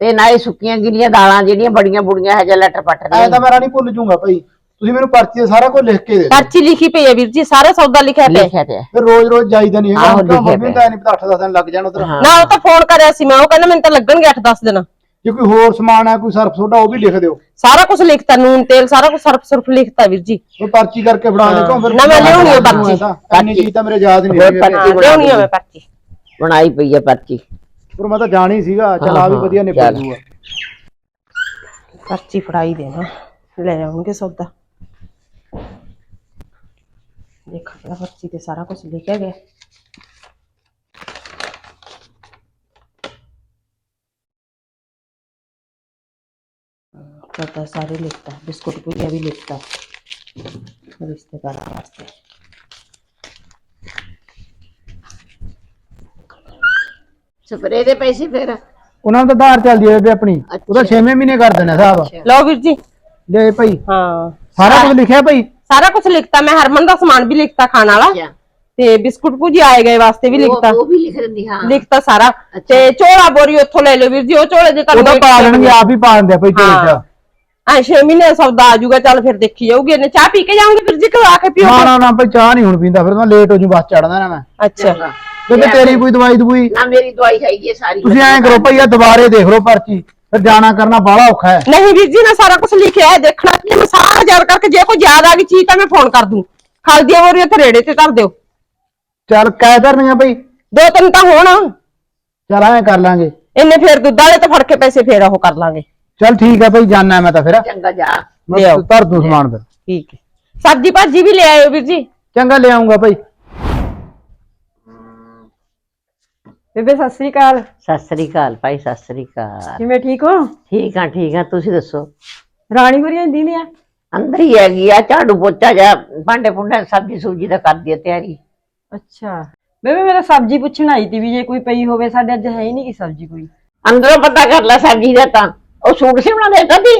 ਤੇ ਨਾਲੇ ਸੁੱਕੀਆਂ ਗਿੱਲੀਆਂ ਦਾਲਾਂ ਜਿਹੜੀਆਂ ਬੜੀਆਂ ਬੁੜੀਆਂ ਹੈ ਜਾਂ ਲਟਰ ਪਟਰ ਐ ਤਾਂ ਮੈਂ ਰਾਣੀ ਭੁੱਲ ਜਾਊਂਗਾ ਭਾਈ। ਤੁਸੀਂ ਮੈਨੂੰ ਪਰਚੀ ਤੇ ਸਾਰਾ ਕੁਝ ਲਿਖ ਕੇ ਦੇ ਦਿਓ। ਪਰਚੀ ਲਿਖੀ ਪਈ ਹੈ ਵੀਰ ਜੀ ਸਾਰਾ ਸੌਦਾ ਲਿਖਿਆ ਪਿਆ ਹੈ। ਲਿਖਿਆ ਤੇ ਫਿਰ ਰੋਜ਼ ਰੋਜ਼ ਜਾਈਦਾ ਨਹੀਂ ਹੈਗਾ ਆਹੋ, ਹੁਣ ਤਾਂ ਲਿਖਿਆ ਮੰਮੀ ਦਾ ਨਹੀਂ ਪਤਾ 8-10 ਦਿਨ ਲੱਗ ਜਾਣ ਉਧਰ। ਹਾਂ ਨਾ ਉਹ ਤਾਂ ਫੋਨ ਕਰਿਆ ਸੀ ਮੈਂ ਉਹ ਕਹਿੰਦਾ ਮੈਨੂੰ ਤਾਂ ਲੱਗਣਗੇ 8-10 ਦਿਨ। ਜੇ ਕੋਈ ਹੋਰ ਸਮਾਨ ਹੈ ਕੋਈ ਸਰਫ ਸੋਡਾ ਉਹ ਵੀ ਲਿਖ ਦਿਓ। ਸਾਰਾ ਕੁਝ ਲਿਖਤਾ ਨੂਨ ਤੇਲ ਸਾਰਾ ਕੁਝ ਸਰਫ ਸੁਰਫ ਲਿਖਤਾ ਵੀਰ ਜੀ। ਉਹ ਪਰਚੀ ਕਰਕੇ ਫੜਾ ਦੇ ਕਿਉਂ ਫਿਰ ਨਾ, ਮੈਂ ਲਿਆਉਣੀ ਆ ਪਰਚੀ। ਇੰਨੀ ਚੀਜ਼ ਤਾਂ ਮੇਰੇ ਯਾਦ ਨਹੀਂ ਹੋਰ ਹੈਗੀ। ਪਰਚੀ ਹਾਂ ਲਿਆਉਣੀ ਆ ਮੈਂ ਪਰਚੀ। ਬਣਾਈ ਪਈ ਹੈ ਪਰਚੀ। ਪਰ ਮੈਂ ਤਾਂ ਜਾਣੀ ਸੀਗਾ ਚਲ ਆ ਵੀ ਹਾਂ, ਵਧੀਆ ਚੱਲ। ਜੂਗਾ। ਪਰਚੀ ਫੜਾਈ ਦੇਣਾ ਲੈ ਜਾਣਗੇ ਸੌਦਾ। ਦੇਖੋ ਪਹਿਲਾਂ ਪਰਚੀ ਤੇ ਸਾਰਾ ਕੁਝ ਲਿਖਿਆ ਗਿਆ ਪਤਾ ਸਾਰੇ ਲਿਖਤਾ ਬਿਸਕੁਟ ਪੁਜਾ ਵੀ ਲਿਖਤਾ ਰਿਸ਼ਤੇਦਾਰਾਂ ਵਾਸਤੇ ਸਪਰੇ ਦੇ ਪੈਸੇ ਫੇਰ। ਉਹਨਾਂ ਨੂੰ ਧਾਰ ਚੱਲਦੀ ਹੋਵੇ ਆਪਣੀ। ਉਹਦਾ 6ਵੇਂ ਮਹੀਨੇ ਕਰ ਦੇਣਾ ਸਾਹਿਬ ਲਓ ਵੀਰ ਜੀ। ਲੈ ਭਾਈ। ਹਾਂ। ਸਾਰਾ ਕੁਝ ਲਿਖਿਆ ਭਾਈ? ਸਾਰਾ ਕੁਝ ਲਿਖਤਾ ਮੈਂ ਹਰਮਨ ਦਾ ਸਮਾਨ ਵੀ ਲਿਖਤਾ ਖਾਣ ਵਾਲਾ। ਤੇ ਬਿਸਕੁਟ ਭੁਜੀ ਆਏ ਗਏ ਵਾਸਤੇ ਵੀ ਲਿਖਤਾ। ਉਹ ਵੀ ਲਿਖ ਦਿੰਦੀ ਹਾਂ। ਲਿਖਤਾ ਸਾਰਾ। ਤੇ ਝੋਲਾ ਬੋਰੀ ਉੱਥੋਂ ਲੈ ਲਓ ਵੀਰ ਜੀ ਉਹ ਝੋਲੇ ਦੇ ਉਹਦਾ ਪਾ ਲੈਣਗੇ ਆਪ ਹੀ ਪਾ ਦਿੰਦੇ ਆ ਭਾਈ ਚੋਲੇ ਚ। ਹਾਂ 6 ਮਹੀਨੇ ਦਾ ਸੌਦਾ ਆ ਜਾਊਗਾ ਚੱਲ ਫਿਰ ਦੇਖੀ ਜਾਊਗੀ ਇਹਨੇ। ਚਾਹ ਪੀ ਕੇ ਜਾਓਗੇ ਵੀਰ ਜੀ ਕਿ ਆ ਕੇ ਨਾ ਪੀਓਗੇ ਨਾ ਨਾ ਭਾਈ ਚਾਹ ਨਹੀਂ ਹੁਣ ਪੀਂਦਾ ਫਿਰ ਮੈਂ ਲੇਟ ਹੋ ਜੂ ਬੱਸ ਚੜਦਾ ਨਾ ਮੈਂ। ਅੱਛਾ। ਕਿਉਂਕਿ ਤੇਰੀ ਕੋਈ ਦਵਾਈ ਦਵਾਈ ਨਾ ਮੇਰੀ ਦਵਾਈ ਹੈਗੀ ਹੈ ਸਾਰੀ। ਤੁਸੀਂ ਐਂ ਕਰੋ ਭਾਈ ਆ ਦੁਬਾਰੇ ਦੇਖ ਲਓ ਪਰਚੀ। ਫਿਰ ਜਾਣਾ ਕਰਨਾ ਬਾਹਲਾ ਔਖਾ ਹੈ। ਨਹੀਂ ਵੀਰ ਜੀ ਨੇ ਸਾਰਾ ਕੁਝ ਲਿਖਿਆ ਹੈ ਦੇਖਣਾ ਕਿ ਮੈਂ ਸਾਰਾ ਯਾਦ ਕਰਕੇ ਜੇ ਕੋਈ ਯਾਦ ਆ ਗਈ ਚੀਜ਼ ਤਾਂ ਮੈਂ ਫੋਨ ਕਰ ਦੂੰ। ਖਲਦੀਆਂ ਬੋਰੀ ਉੱਥੇ ਰੇੜੇ ਤੇ ਧਰ ਦਿਓ। ਚੱਲ ਕਹਿ ਧਰਨੀਆਂ ਭਾਈ ਦੋ ਤਿੰਨ ਤਾਂ ਹੋਣ। ਚੱਲ ਐਂ ਕਰ ਲਾਂਗੇ। ਇਹਨੇ ਫਿਰ ਦੁੱਧ ਵਾਲੇ ਤੋਂ ਫੜ ਕੇ ਪੈਸੇ ਫੇਰ ਉਹ ਕਰ ਲਾਂਗੇ। ਚੱਲ ਠੀਕ ਹੈ ਭਾਈ ਜਾਣਾ ਮੈਂ ਤਾਂ ਫਿਰ। ਚੰਗਾ ਜਾ। ਮੈਂ। ਧਰ ਦੂੰ ਸਮਾਨ ਫਿਰ। ਠੀਕ ਹੈ। ਸਬਜੀ ਭਾਜੀ ਵੀ ਲੈ ਆਇਓ ਵੀਰ ਜੀ। ਚੰਗਾ ਲਿਆਉਂਗਾ ਭਾਈ ਬੇਬੇ ਸਤਿ ਸ੍ਰੀ ਅਕਾਲ। ਸਤਿ ਸ੍ਰੀ ਅਕਾਲ ਭਾਈ ਸਤਿ ਸ੍ਰੀ ਅਕਾਲ। ਕਿਵੇਂ ਠੀਕ ਹੋ? ਠੀਕ ਆ ਠੀਕ ਆ ਤੁਸੀਂ ਦੱਸੋ? ਰਾਣੀ ਹੋਰੀਆਂ ਦੀ ਨੇ ਆ? ਅੰਦਰ ਹੀ ਹੈਗੀ ਆ ਝਾੜੂ ਪੋਚਾ ਜਾ ਭਾਂਡੇ ਭੁੰਡੇ ਸਬਜ਼ੀ ਸੂਜੀ ਦਾ ਕਰਦੀ ਆ ਤਿਆਰੀ। ਅੱਛਾ। ਬੇਬੇ ਮੇਰਾ ਸਬਜ਼ੀ ਪੁੱਛਣ ਆਈ ਤੀ ਵੀ ਜੇ ਕੋਈ ਪਈ ਹੋਵੇ ਸਾਡੇ ਅੱਜ ਹੈ ਹੀ ਨਹੀਂ ਕੀ ਸਬਜ਼ੀ ਕੋਈ। ਅੰਦਰੋਂ ਪਤਾ ਕਰ ਲੈ ਸਬਜ਼ੀ ਦਾ ਤਾਂ। ਉਹ ਸੂਟ ਸਿਉਣਾ ਦੇ ਕਦੀ?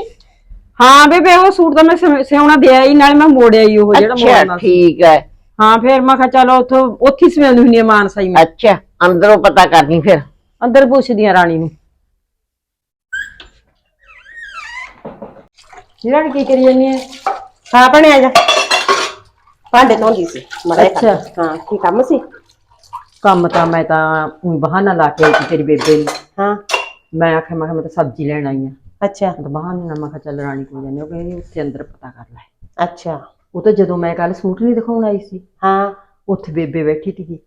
ਹਾਂ ਬੇਬੇ ਉਹ ਸੂਟ ਤਾਂ ਮੈਂ ਸਿਉ- ਸਿਉਣਾ ਦਿਆ ਹੀ ਨਾਲੇ ਮੈਂ ਮੋੜਿਆ ਹੀ ਉਹ ਜਿਹੜਾ ਅੱਛਾ ਮੋੜਨਾ ਸੀ। ਠੀਕ ਹੈ। ਹਾਂ ਫਿਰ ਮੈਂ ਕਿਹਾ ਚਲੋ ਉੱਥੋਂ ਉੱਥੇ ਹੀ ਸਵੇਂਦੀ ਹੁੰਦੀ ਆ ਮਾਨਸਾ ਹੀ ਮੈਂ। ਅੱਛਾ ਅੰਦਰੋਂ ਪਤਾ ਕਰਨੀ ਫਿਰ। ਅੰਦਰ ਪੁੱਛਦੀ ਆ ਰਾਣੀ ਨੂੰ। ਜਿਹੜਾ ਕੀ ਕਰੀ ਜਾਂਦੀ ਹੈ? ਹਾਂ ਭਣੇ ਆ ਜਾ। ਭਾਂਡੇ ਧੋਂਦੀ ਸੀ ਮੜਾ ਅੱਛਾ। ਹਾਂ ਕੀ ਕੰਮ ਸੀ? ਕੰਮ ਤਾਂ ਮੈਂ ਤਾਂ ਊਂ ਬਹਾਨਾ ਲਾ ਕੇ ਆਈ ਸੀ ਤੇਰੀ ਬੇਬੇ ਨੂੰ। ਹਾਂ। ਮੈਂ ਆਖਿਆ ਮੈਂ ਕਿਹਾ ਮੈਂ ਤਾਂ ਸਬਜ਼ੀ ਲੈਣ ਆਈ ਆ ਅੱਛਾ। ਤਾਂ ਬਹਾਨੇ ਨਾਲ ਮੈਂ ਕਿਹਾ ਚੱਲ ਰਾਣੀ ਕੋਲ ਜਾਂਦੇ ਹੋ ਕਹਿੰਦੀ ਉੱਥੇ ਅੰਦਰ ਪਤਾ ਕਰ ਲੈ। ਅੱਛਾ। ਉਹ ਤਾਂ ਜਦੋਂ ਮੈਂ ਕੱਲ ਸੂਟ ਨਹੀਂ ਦਿਖਾਉਣ ਆਈ ਸੀ। ਹਾਂ। ਉੱਥੇ ਬੇਬੇ ਬੈਠੀ ਸੀਗੀ।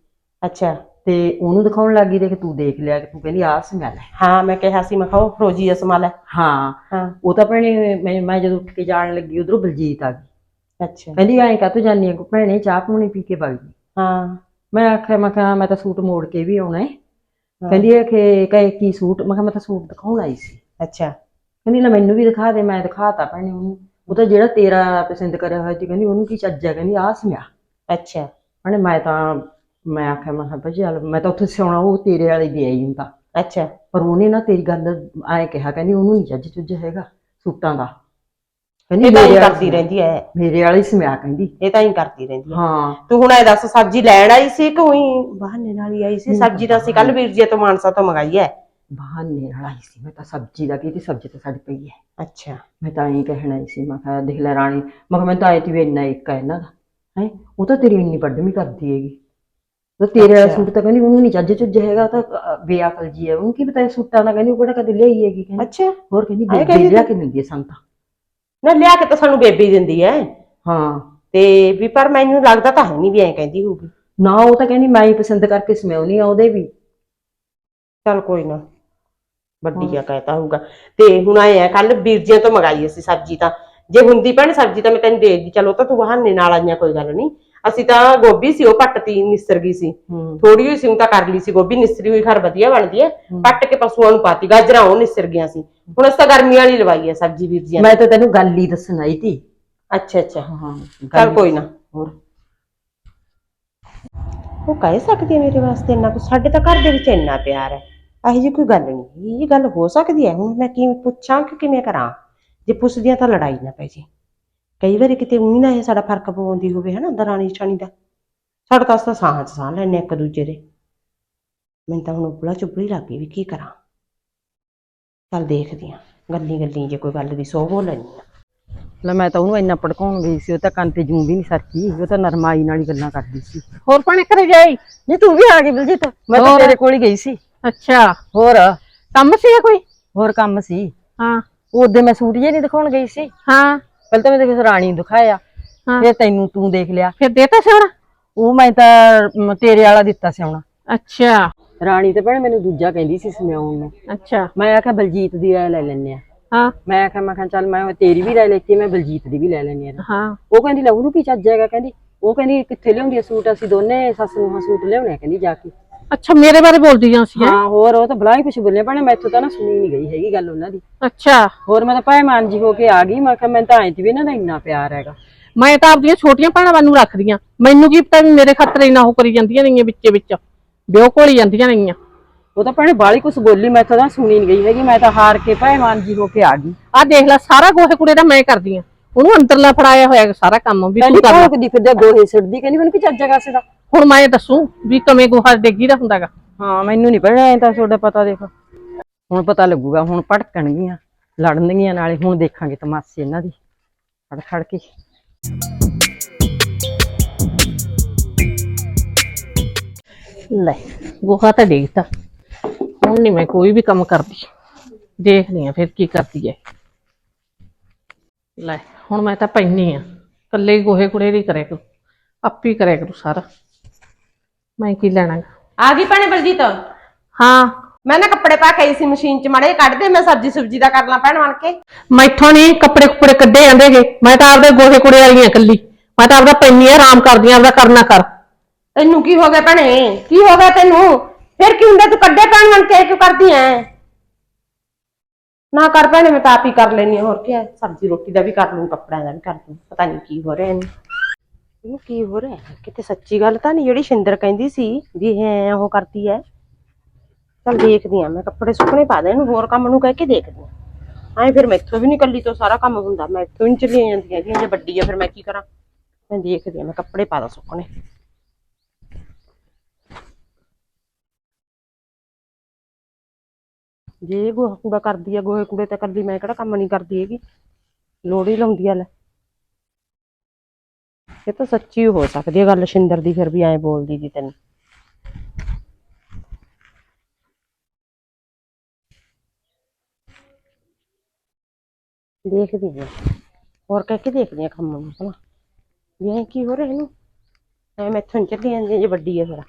ਅੱਛਾ ਤੇ ਉਹਨੂੰ ਦਿਖਾਉਣ ਲੱਗੀ ਦੇਖ ਤੂੰ ਦੇਖ ਲਿਆ ਕਿ ਤੂੰ ਕਹਿੰਦੀ ਆਹ ਸਮੈਲ ਹੈ। ਹਾਂ ਮੈਂ ਕਿਹਾ ਸੀ ਮੈਂ ਕਿਹਾ ਉਹ ਫਰੋਜੀ ਅਸਮਾਲ ਹੈ। ਹਾਂ। ਹਾਂ। ਉਹ ਤਾਂ ਭੈਣੇ ਮੈਂ ਮੈਂ ਜਦੋਂ ਉੱਠ ਕੇ ਜਾਣ ਲੱਗੀ ਉਧਰੋਂ ਬਲਜੀਤ ਆ ਗਈ। ਅੱਛਾ। ਕਹਿੰਦੀ ਐਂ ਕਾਹਤੋਂ ਜਾਨੀ ਆ? ਭੈਣੇ ਚਾਹ ਪਾਣੀ ਪੀ ਕੇ ਵਗ ਗਈ। ਹਾਂ। ਮੈਂ ਆਖਿਆ ਮੈਂ ਕਿਹਾ ਮੈਂ ਤਾਂ ਸੂਟ ਮੋੜ ਕੇ ਵੀ ਆਉਣਾ ਹੈ। ਕਹਿੰਦੀ ਹੈ ਕਿ ਕਹੇ ਕੀ ਸੂਟ? ਮੈਂ ਕਿਹਾ ਮੈਂ ਤਾਂ ਸੂਟ ਦਿਖਾਉਣ ਆਈ ਸੀ। ਅੱਛਾ। ਕਹਿੰਦੀ ਲੈ ਮੈਨੂੰ ਵੀ ਦਿਖਾ ਦੇ ਮੈਂ ਦਿਖਾਤਾ ਭੈਣੇ ਉਹਨੂੰ। ਉਹ ਤਾਂ ਜਿਹੜਾ ਤੇਰਾ ਪਸੰਦ ਕਰਿਆ ਹੋਇਆ ਸੀ ਕਹਿੰਦੀ ਉਹਨੂੰ ਕੀ ਚੱਜ ਹੈ ਕਹਿੰਦੀ ਆਹ ਸਮਿਆ ਅੱਛਾ। ਭੈਣੇ ਮੈਂ ਤਾਂ ਮੈਂ ਆਖਿਆ ਮੈਂ ਕਿਹਾ ਭਾਈ ਚੱਲ ਮੈਂ ਤਾਂ ਉੱਥੇ ਸਿਉਣਾ ਉਹ ਤੇਰੇ ਵਾਲੀ ਦੇ ਆਈ ਹੁੰਦਾ। ਅੱਛਾ। ਪਰ ਉਹਨੇ ਨਾ ਤੇਰੀ ਗੱਲ ਐਂ ਕਿਹਾ ਕਹਿੰਦੀ ਉਹਨੂੰ ਨਹੀਂ ਚੱਜ ਚੁੱਜ ਹੈਗਾ ਸੂਟਾਂ ਦਾ। ਕਹਿੰਦੀ ਇਹ ਤਾਂ ਹੀ ਮੇਰੇ ਵਾਲੀ ਕਰਦੀ ਰਹਿੰਦੀ ਐ। ਮੇਰੇ ਵਾਲੀ ਸਮਿਆ ਕਹਿੰਦੀ। ਇਹ ਤਾਂ ਹੀ ਕਰਦੀ ਰਹਿੰਦੀ ਐ। ਹਾਂ। ਤੂੰ ਹੁਣ ਇਹ ਦੱਸ ਸਬਜ਼ੀ ਲੈਣ ਆਈ ਸੀ ਕਿ ਉਹੀ ਬਹਾਨੇ ਨਾਲ ਹੀ ਆਈ ਸੀ? ਸਬਜ਼ੀ ਤਾਂ ਅਸੀਂ ਕੱਲ ਵੀਰ ਜੀ ਤੋਂ ਮਾਨਸਾ ਤੋਂ ਮੰਗਾਈ ਐ। ਬਹਾਨੇ ਨਾਲ ਆਈ ਸੀ। ਮੈਂ ਤਾਂ ਸਬਜ਼ੀ ਦਾ ਕੀ ਸਬਜ਼ੀ ਤਾਂ ਸਾਡੀ ਪਈ ਹੈ। ਅੱਛਾ। ਮੈਂ ਤਾਂ ਇਹ ਕਹਿਣਾ ਹੀ ਸੀ ਮੈਂ ਕਿਹਾ ਦੇਖ ਲੈ ਰਾਣੀ ਮੈਂ ਕਿਹਾ ਮੈਂ ਤਾਂ ਆਈ ਤੀ ਵੀ ਇੰਨਾ ਇੱਕ ਹੈ ਇਹਨਾਂ ਦਾ। ਹੈ? ਉਹ ਤਾਂ ਤੇਰੀ ਇੰਨੀ ਵੱਡਮੀ ਕਰਦੀ ਹੈਗੀ। ਉਹ ਤੇਰੇ ਵਾਲਾ ਸੂਟ ਤਾਂ ਕਹਿੰਦੀ ਉਹਨੂੰ ਨਹੀਂ ਚੱਜ ਚੁੱਜ ਹੈਗਾ ਉਹ ਤਾਂ ਬੇਅਕਲ ਜੀ ਹੈ। ਉਹਨੂੰ ਕੀ ਪਤਾ ਇਹ ਸੂਟਾਂ ਦਾ ਕਹਿੰਦੀ ਉਹ ਕਿਹੜਾ ਕਦੇ ਲਿਆਈ ਹੈਗੀ ਕਹਿੰਦੀ। ਅੱਛਾ। ਹੋਰ ਕਹਿੰਦੀ ਬੇਬੇ ਲਿਆ ਕੇ ਦਿੰਦੀ ਹੈ ਸੰਤਾ ਨਾ ਲਿਆ ਕੇ ਤਾਂ ਸਾਨੂੰ ਬੇਬੀ ਦਿੰਦੀ ਐ ਹਾਂ। ਤੇ ਵੀ ਪਰ ਮੈਨੂੰ ਲੱਗਦਾ ਤਾਂ ਹੈ ਨਹੀਂ ਵੀ ਐਂ ਕਹਿੰਦੀ ਹੋਊਗੀ। ਨਾ ਉਹ ਤਾਂ ਕਹਿੰਦੀ ਮੈਂ ਹੀ ਪਸੰਦ ਕਰਕੇ ਸਮਿਆਉਣੀ ਆ ਉਹਦੇ ਵੀ। ਚੱਲ ਕੋਈ ਨਾ। ਵੱਡੀ ਆ ਕਹਿਤਾ ਹੋਊਗਾ। ਤੇ ਹੁਣ ਆਏ ਆ ਕੱਲ ਵੀਰਜੀਆਂ ਤੋਂ ਮੰਗਾਈ ਅਸੀਂ ਸਬਜ਼ੀ ਤਾਂ। ਜੇ ਹੁੰਦੀ ਭੈਣ ਸਬਜ਼ੀ ਤਾਂ ਮੈਂ ਤੈਨੂੰ ਦੇ ਦੀ ਚਲੋ ਤਾਂ ਤੂੰ ਬਹਾਨੇ ਨਾਲ ਆਈਆਂ ਕੋਈ ਗੱਲ ਨਹੀਂ। ਅਸੀਂ ਤਾਂ ਗੋਭੀ ਸੀ ਉਹ ਪੱਟਤੀ ਨਿਸਰ ਗਈ ਸੀ। ਹੂੰ। ਥੋੜੀ ਹੋਈ ਸੀ ਊਂ ਤਾਂ ਕਰ ਲਈ ਸੀ ਗੋਭੀ ਨਿਸਰੀ ਹੋਈ ਖਰ ਵਧੀਆ ਬਣਦੀ ਹੈ। ਪੱਟ ਕੇ ਪਸ਼ੂਆਂ ਨੂੰ ਪਾਤੀ ਗਾਜਰਾਂ ਉਹ ਨਿਸਰ ਗਈਆਂ ਸੀ। ਹੁਣ ਅਸੀਂ ਤਾਂ ਗਰਮੀ ਵਾਲੀ ਲਵਾਈ ਹੈ ਸਬਜ਼ੀ ਵੀਰਜੀਆਂ ਮੈਂ ਤਾਂ ਤੈਨੂੰ ਗੱਲ ਹੀ ਦੱਸਣ ਆਈ ਤੀ। ਅੱਛਾ ਅੱਛਾ। ਹਾਂ ਚੱਲ ਕੋਈ ਨਾ। ਹੋਰ? ਉਹ ਕਹਿ ਸਕਦੀ ਹੈ ਮੇਰੇ ਵਾਸਤੇ ਇੰਨਾ ਕੁ। ਸਾਡੇ ਤਾਂ ਘਰ ਦੇ ਵਿੱਚ ਇੰਨਾ ਪਿਆਰ ਹੈ ਇਹੋ ਜਿਹੀ ਕੋਈ ਗੱਲ ਨਹੀਂ ਇਹ ਗੱਲ ਹੋ ਸਕਦੀ ਹੈ। ਹੁਣ ਮੈਂ ਕਿਵੇਂ ਪੁੱਛਾਂ ਕਿ ਕਿਵੇਂ ਕਰਾਂ? ਜੇ ਪੁੱਛਦੀਆਂ ਤਾਂ ਲੜਾਈ ਨਾ ਪੈ ਜੇ। ਕਈ ਵਾਰੀ ਕਿਤੇ ਉਹੀ ਨਾ ਇਹ ਸਾਡਾ ਫ਼ਰਕ ਪਵਾਉਂਦੀ ਹੋਵੇ ਹਨਾ ਦਰਾਣੀ ਛਾਣੀ ਦਾ। ਸਾਡਾ ਤਾਂ ਅਸਾਂ ਸਾਹਾਂ ਚ ਸਾਹ ਲੈਣੇ ਇੱਕ ਦੂਜੇ ਦੇ। ਮੈਨੂੰ ਤਾਂ ਹੁਣ ਉਬਲਾ ਚੁਬਲੀ ਲੱਗ ਗਈ ਵੀ ਕੀ ਕਰਾਂ। ਚੱਲ ਦੇਖਦੀ ਆ ਗੱਲੀ ਗੱਲੀ ਜੇ ਕੋਈ ਗੱਲ ਦੀ ਸੋ ਬੋਲ ਲੈਣੀ ਆ ਲੈ ਮੈਂ ਤਾਂ ਉਹਨੂੰ ਇੰਨਾ ਭੜਕਾਉਣ ਗਈ ਸੀ ਉਹ ਤਾਂ ਕੰਨ ਤੇ ਜੂੰ ਵੀ ਨਹੀਂ ਸਰਕੀ। ਉਹ ਤਾਂ ਨਰਮਾਈ ਨਾਲ ਹੀ ਗੱਲਾਂ ਕਰਦੀ ਸੀ। ਹੋਰ ਪਾਣੀ ਕਰੇ ਜਾਈ। ਨਹੀਂ ਤੂੰ ਵੀ ਆ ਗਈ ਬਲਜੀਤ। ਮੈਂ ਤਾਂ? ਤੇਰੇ ਕੋਲ ਹੀ ਗਈ ਸੀ। ਅੱਛਾ। ਹੋਰ? ਕੰਮ ਸੀ ਕੋਈ? ਹੋਰ ਕੰਮ ਸੀ। ਹਾਂ। ਉਹਦੇ ਮੈਂ ਸੂਟ ਜੇ ਨਹੀਂ ਦਿਖਾਉਣ ਗਈ ਸੀ। ਹਾਂ। ਪਹਿਲਾਂ ਤਾਂ ਮੈਂ ਦੇਖ ਰਾਣੀ ਨੂੰ ਦਿਖਾਇਆ। ਹਾਂ। ਫਿਰ ਤੈਨੂੰ ਤੂੰ ਦੇਖ ਲਿਆ। ਫਿਰ ਦੇਤਾ ਸਿਉਣਾ ਉਹ ਮੈਂ ਤਾਂ ਮ, ਤੇਰੇ ਵਾਲਾ ਦਿੱਤਾ ਸੀ ਆਉਣਾ ਅੱਛਾ। ਰਾਣੀ ਤੇ ਭੈਣ ਮੈਨੂੰ ਦੂਜਾ ਕਹਿੰਦੀ ਸੀ ਸਮਿਆਉਣ ਨੂੰ। ਅੱਛਾ। ਮੈਂ ਆਖਿਆ ਬਲਜੀਤ ਦੀ ਰਾਏ ਲੈ ਲੈਨੇ ਆ। ਹਾਂ। ਮੈਂ ਆਖਿਆ ਮੈਂ ਕਿਹਾ ਚੱਲ ਮੈਂ ਤੇਰੀ ਵੀ ਰਾਏ ਲੈਤੀ ਮੈਂ ਬਲਜੀਤ ਦੀ ਵੀ ਲੈ ਲੈਨੀ ਆ। ਹਾਂ। ਉਹ ਕਹਿੰਦੀ ਲਹੂ ਨੂੰ ਕੀ ਚੱਜ ਹੈਗਾ? ਕਹਿੰਦੀ ਉਹ ਕਹਿੰਦੀ ਕਿੱਥੇ ਲਿਆਉਂਦੀ ਆ ਸੂਟ? ਅਸੀਂ ਦੋਨੇ ਸੱਸ ਨੂੰ ਸੂਟ ਲਿਆਉਣੇ ਆ। ਕਹਿੰਦੀ ਜਾ ਕੇ। ਅੱਛਾ ਮੇਰੇ ਬਾਰੇ ਬੋਲਦੀ ਜਾਂ ਸੀ ਹੈਂ? ਹਾਂ ਹੋਰ ਉਹ ਤਾਂ ਬਲਾ ਹੀ ਕੁਝ ਬੋਲਿਆ। ਭੈਣੇ ਮੈਥੋਂ ਤਾਂ ਨਾ ਸੁਣੀ ਨਹੀਂ ਗਈ ਹੈਗੀ ਗੱਲ ਉਹਨਾਂ ਦੀ। ਅੱਛਾ। ਹੋਰ ਮੈਂ ਤਾਂ ਭਾਵੇਂ ਮਾਨ ਜੀ ਹੋ ਕੇ ਆ ਗਈ ਮੈਂ ਕਿਹਾ ਮੈਂ ਤਾਂ ਐਂ ਤੀ ਵੀ ਇਹਨਾਂ ਦਾ ਇੰਨਾ ਪਿਆਰ ਹੈਗਾ। ਮੈਂ ਤਾਂ ਆਪਦੀਆਂ ਛੋਟੀਆਂ ਭੈਣਾਂ ਵਾਂਗੂ ਰੱਖਦੀਆਂ ਮੈਨੂੰ ਕੀ ਪਤਾ ਵੀ ਮੇਰੇ ਖਾਤਰ ਇੰਨਾ ਉਹ ਕਰੀ ਜਾਂਦੀਆਂ ਨੇਗੀਆਂ ਵਿੱਚੇ ਵਿੱਚ। ਵਿਆਹ ਕੋਲ ਹੀ ਜਾਂਦੀਆਂ ਨੇਗੀਆਂ ਉਹ ਤਾਂ ਭੈਣੇ ਬਾਲੀ ਕੁਝ ਬੋਲੀ ਮੈਥੋਂ ਤਾਂ ਸੁਣੀ ਨਹੀਂ ਗਈ ਹੈਗੀ। ਮੈਂ ਤਾਂ ਹਾਰ ਕੇ ਭਾਵੇਂ ਮਾਨ ਜੀ ਹੋ ਕੇ ਆ ਗਈ। ਆਹ ਦੇਖ ਲੈ ਸਾਰਾ ਗੋਹੇ ਕੁੜੇ ਦਾ ਮੈਂ ਕਰਦੀ ਆ। ਉਹਨੂੰ ਅੰਦਰਲਾ ਫੜਾਇਆ ਹੋਇਆ ਸਾਰਾ ਕੰਮ ਵੀ ਤੂੰ ਕਰ ਭੌਂਕਦੀ ਫਿਰਦੇ ਗੋਹੇ ਸਿੱਟਦੀ ਕਹਿੰਦੀ ਮੈਨੂੰ ਕੀ ਚੱਜ ਹੈਗਾ ਸੀ ਦਾ ਹੁਣ ਮੈਂ ਦੱਸੂ ਵੀ ਕਵੇਂ ਗੋਹਾ ਡੇਗੀ ਦਾ ਹੁੰਦਾਗਾ। ਹਾਂ ਮੈਨੂੰ ਨਹੀਂ ਪਤਾ ਐ ਤਾਂ ਤੁਹਾਡਾ ਪਤਾ ਦੇਖ। ਹੁਣ ਪਤਾ ਲੱਗੂਗਾ ਹੁਣ ਭੜਕਣਗੀਆਂ ਲੜਨਗੀਆਂ ਨਾਲੇ ਹੁਣ ਦੇਖਾਂਗੇ ਤਮਾਸ਼ੇ ਇਹਨਾਂ ਦੀ। ਖੜ ਖੜ ਕੇ। ਲੈ ਗੋਹਾ ਤਾਂ ਡੇਗਤਾ ਹੁਣ ਨਹੀਂ ਮੈਂ ਕੋਈ ਵੀ ਕੰਮ ਕਰਦੀ। ਦੇਖਦੀ ਆ ਫਿਰ ਕੀ ਕਰਦੀ ਐ। ਲੈ ਹੁਣ ਮੈਂ ਤਾਂ ਪੈਣੀ ਆ। ਕੱਲੇ ਗੋਹੇ ਕੁੜੇ ਨਹੀਂ ਕਰਿਆ ਕਰੂ। ਆਪੀ ਕਰਿਆ ਕਰੂ ਸਾਰਾ। ਮੈਂ ਕੀ ਲੈਣਾ ਗਾ। ਆ ਗਈ ਭੈਣੇ ਬਲਜੀਤ? ਹਾਂ। ਮੈਂ ਨਾ ਕੱਪੜੇ ਪਾ ਕੇ ਆਈ ਸੀ ਮਸ਼ੀਨ 'ਚ ਮਾੜੇ ਕੱਢ ਦੇ ਮੈਂ ਸਬਜ਼ੀ ਸੁਬਜੀ ਦਾ ਕਰ ਲਾਂ ਭੈਣ ਬਣ ਕੇ। ਮੈਥੋਂ ਨਹੀਂ ਕੱਪੜੇ ਕੁਪੜੇ ਕੱਢੇ ਜਾਂਦੇਗੇ ਮੈਂ ਤਾਂ ਆਪਦੇ ਗੋਹੇ ਕੁੜੇ ਵਾਲੀ ਆ ਕੱਲੀ ਮੈਂ ਤਾਂ ਆਪਦਾ ਪੈਣੀ ਆ ਆਰਾਮ ਕਰਦੀ ਆ ਆਪਦਾ ਕਰਨਾ ਕਰ। ਤੈਨੂੰ ਕੀ ਹੋ ਗਿਆ ਭੈਣੇ? ਕੀ ਹੋ ਗਿਆ ਤੈਨੂੰ? ਫਿਰ ਕੀ ਹੁੰਦਾ? ਤੂੰ ਕੱਢੇ ਪੈਣ ਬਣ ਕੇ ਕਿਉਂ ਕਰਦੀ ਐ? ਨਾ ਕਰ ਭੈਣੇ, ਮੈਂ ਤਾਂ ਆਪ ਹੀ ਕਰ ਲੈਣੀ ਹੋਰ ਕੀ ਹੈ ਸਬਜ਼ੀ ਰੋਟੀ ਦਾ ਵੀ ਕਰ ਲੂੰ, ਕੱਪੜਿਆਂ ਦਾ ਵੀ ਕਰ ਲੂੰ, ਪਤਾ ਨਹੀਂ ਕੀ ਹੋ ਰਿਹਾ ਇਹਨੂੰ। ਇਹਨੂੰ ਕੀ ਹੋ ਰਿਹਾ? ਹੈ? ਕਿਤੇ ਸੱਚੀ ਗੱਲ ਤਾਂ ਨਹੀਂ ਜਿਹੜੀ ਸ਼ਿੰਦਰ ਕਹਿੰਦੀ ਸੀ ਵੀ ਇਹ ਐਂ ਉਹ ਕਰਦੀ ਹੈ ਚਲ ਦੇਖਦੀ ਆ ਮੈਂ ਕੱਪੜੇ ਸੁੱਕਣੇ ਪਾ ਦੇ, ਇਹਨੂੰ ਹੋਰ ਕੰਮ ਨੂੰ ਕਹਿ ਕੇ ਦੇਖਦੀ ਆ ਐਂ ਫਿਰ ਮੈਥੋਂ ਵੀ ਨਹੀਂ ਕੱਲੀ ਤੋਂ ਸਾਰਾ ਕੰਮ ਹੁੰਦਾ ਮੈਂ ਇੱਥੋਂ ਹੀ ਨੀ ਚੱਲੀਆਂ ਜਾਂਦੀਆਂ, ਇਹਦੀਆਂ ਜੇ ਵੱਡੀ ਆ, ਫਿਰ ਮੈਂ ਕੀ ਕਰਾਂ? ਮੈਂ ਦੇਖਦੀ ਆ ਮੈਂ ਕੱਪੜੇ ਪਾ ਦਾਂ ਸੁੱਕਣੇ। ਜੇ ਇਹ ਗੋਹਾ ਕੂੜਾ ਕਰਦੀ ਆ, ਗੋਹੇ ਕੂੜੇ ਤੇ ਕੱਲੀ ਮੈਂ ਕਿਹੜਾ ਕੰਮ ਨਹੀਂ ਕਰਦੀ ਹੈਗੀ। ਲੋੜ ਹੀ ਲਾਉਂਦੀ ਆ ਲੈ। ਇਹ ਤਾਂ ਸੱਚੀ ਹੋ ਸਕਦੀ ਹੈ ਗੱਲ ਸ਼ਿੰਦਰ ਦੀ, ਫਿਰ ਵੀ ਐਂ ਬੋਲਦੀ ਦੀ ਤੈਨੂੰ। ਦੇਖਦੀ ਆ। ਹੋਰ ਕਹਿ ਕੇ ਦੇਖਦੀ ਆ ਕੰਮ ਨੂੰ ਭਲਾ ਵੀ ਐਂ ਕੀ ਹੋ ਰਿਹਾ ਇਹਨੂੰ? ਐ ਮੈਥੋਂ ਚੱਲੀ ਜਾਂਦੀ ਜੇ ਵੱਡੀ ਆ ਫਿਰ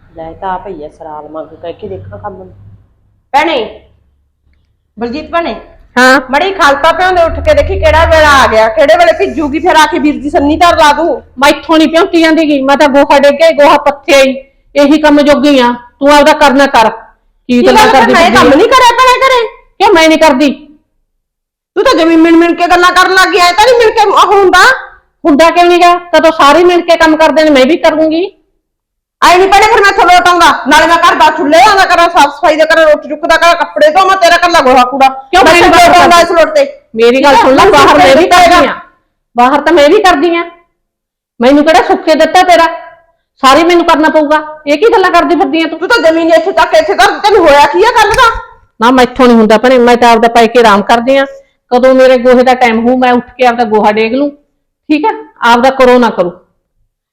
ਲੈ ਤਾਂ ਆ ਭਈਆ ਸਰਾਲ ਮੰਗ ਕਹਿ ਕੇ ਦੇਖਾਂ ਕੰਮ ਨੂੰ। ਭੈਣੇ? ਬਲਜੀਤ ਭੈਣੇ? ਹਾਂ। ਮੜੀ ਖਾਲਤਾ ਪਿਆਉਂਦੇ ਉੱਠ ਕੇ ਦੇਖੀ ਕਿਹੜਾ ਵੇਲਾ ਆ ਗਿਆ ਕਿਹੜੇ ਵੇਲੇ ਭਿੱਜੂਗੀ ਫਿਰ ਆ ਕੇ ਵੀਰ ਦੀ ਸੰਨੀ ਧਰ ਲਾ ਦੂ ਮੈਥੋਂ ਨਹੀਂ ਪਿਉਂਤੀ ਜਾਂਦੀਗੀ ਮੈਂ ਤਾਂ ਗੋਹਾ ਡੇਗੇ ਗੋਹਾ ਪੱਥਿਆ ਹੀ ਇਹੀ ਕੰਮ ਜੋਗੀ ਆ। ਤੂੰ ਆਪਦਾ ਕਰਨਾ ਕਰ ਕੀ ਕੀ ਗੱਲਾਂ ਕਰਦੀ ਮੈਂ ਕੰਮ ਨਹੀਂ ਕਰਿਆ ਭੈਣੇ ਘਰੇ? ਕਿਉਂ ਮੈਂ ਨਹੀਂ ਕਰਦੀ? ਤੂੰ ਤਾਂ ਜਮੀ ਮਿਣ ਮਿਣ ਕੇ ਗੱਲਾਂ ਕਰਨ ਲੱਗ ਗਿਆ ਤਾਂ ਨਹੀਂ ਮਿਲ ਕੇ ਹੁੰਦਾ ਹੁੰਦਾ ਕਿਉਂ ਨਹੀਂਗਾ ਕਦੋਂ ਸਾਰੇ ਮਿਲ ਕੇ ਕੰਮ ਕਰਦੇ ਨੇ ਮੈਂ ਵੀ ਕਰੂੰਗੀ। ਆਈ ਨਹੀਂ ਭੈਣੇ ਫਿਰ ਮੈਂ ਥੋੜਾ ਆਉਂਗਾ ਨਾਲੇ ਮੈਂ ਘਰ ਦਾ ਚੁੱਲ੍ਹੇ ਆਉਂਦਾ ਕਰਾਂ ਸਾਫ਼ ਸਫ਼ਾਈ ਦਾ ਕਰਾਂ ਰੋਟੀ ਦਾ ਕਰਾਂ ਕੱਪੜੇ ਧੋਵਾਂ ਤੇਰਾ ਕੱਲਾ ਗੋਹਾ ਕੂੜਾ। ਕਿਉਂ ਮੈਂ ਮੈਨੂੰ ਲੋਟ ਆਉਂਦਾ ਇਸ ਲੋਟ ਤੇ। ਮੇਰੀ ਗੱਲ ਸੁਣ ਲੈ ਬਾਹਰ ਮੈਂ ਵੀ ਕਰਦੀ ਆ। ਬਾਹਰ ਤਾਂ ਮੈਂ ਵੀ ਕਰਦੀ ਆ। ਮੈਨੂੰ ਕਿਹੜਾ ਸੁੱਕੇ ਦਿੱਤਾ ਤੇਰਾ? ਸਾਰੀ ਮੈਨੂੰ ਕਰਨਾ ਪਊਗਾ। ਇਹ ਕੀ ਗੱਲਾਂ ਕਰਦੀ ਫਿਰਦੀ ਆ ਤੂੰ? ਤੂੰ ਤਾਂ ਜ਼ਮੀਨ ਇੱਥੇ ਤੱਕ ਇੱਥੇ ਤੱਕ ਤੈਨੂੰ ਹੋਇਆ ਕੀ ਆ ਗੱਲ ਦਾ? ਨਾ ਮੈਥੋਂ ਨਹੀਂ ਹੁੰਦਾ ਭੈਣੇ ਮੈਂ ਤਾਂ ਆਪਦਾ ਪੈ ਕੇ ਆਰਾਮ ਕਰਦੀ ਆ। ਕਦੋਂ ਮੇਰੇ ਗੋਹੇ ਦਾ ਟਾਈਮ ਹੋਊ ਮੈਂ ਉੱਠ ਕੇ ਆਪਦਾ ਗੋਹਾ ਡੇਗ ਲੂੰ। ਠੀਕ ਹੈ ਆਪਦਾ ਕਰੋ ਨਾ ਕਰੋ।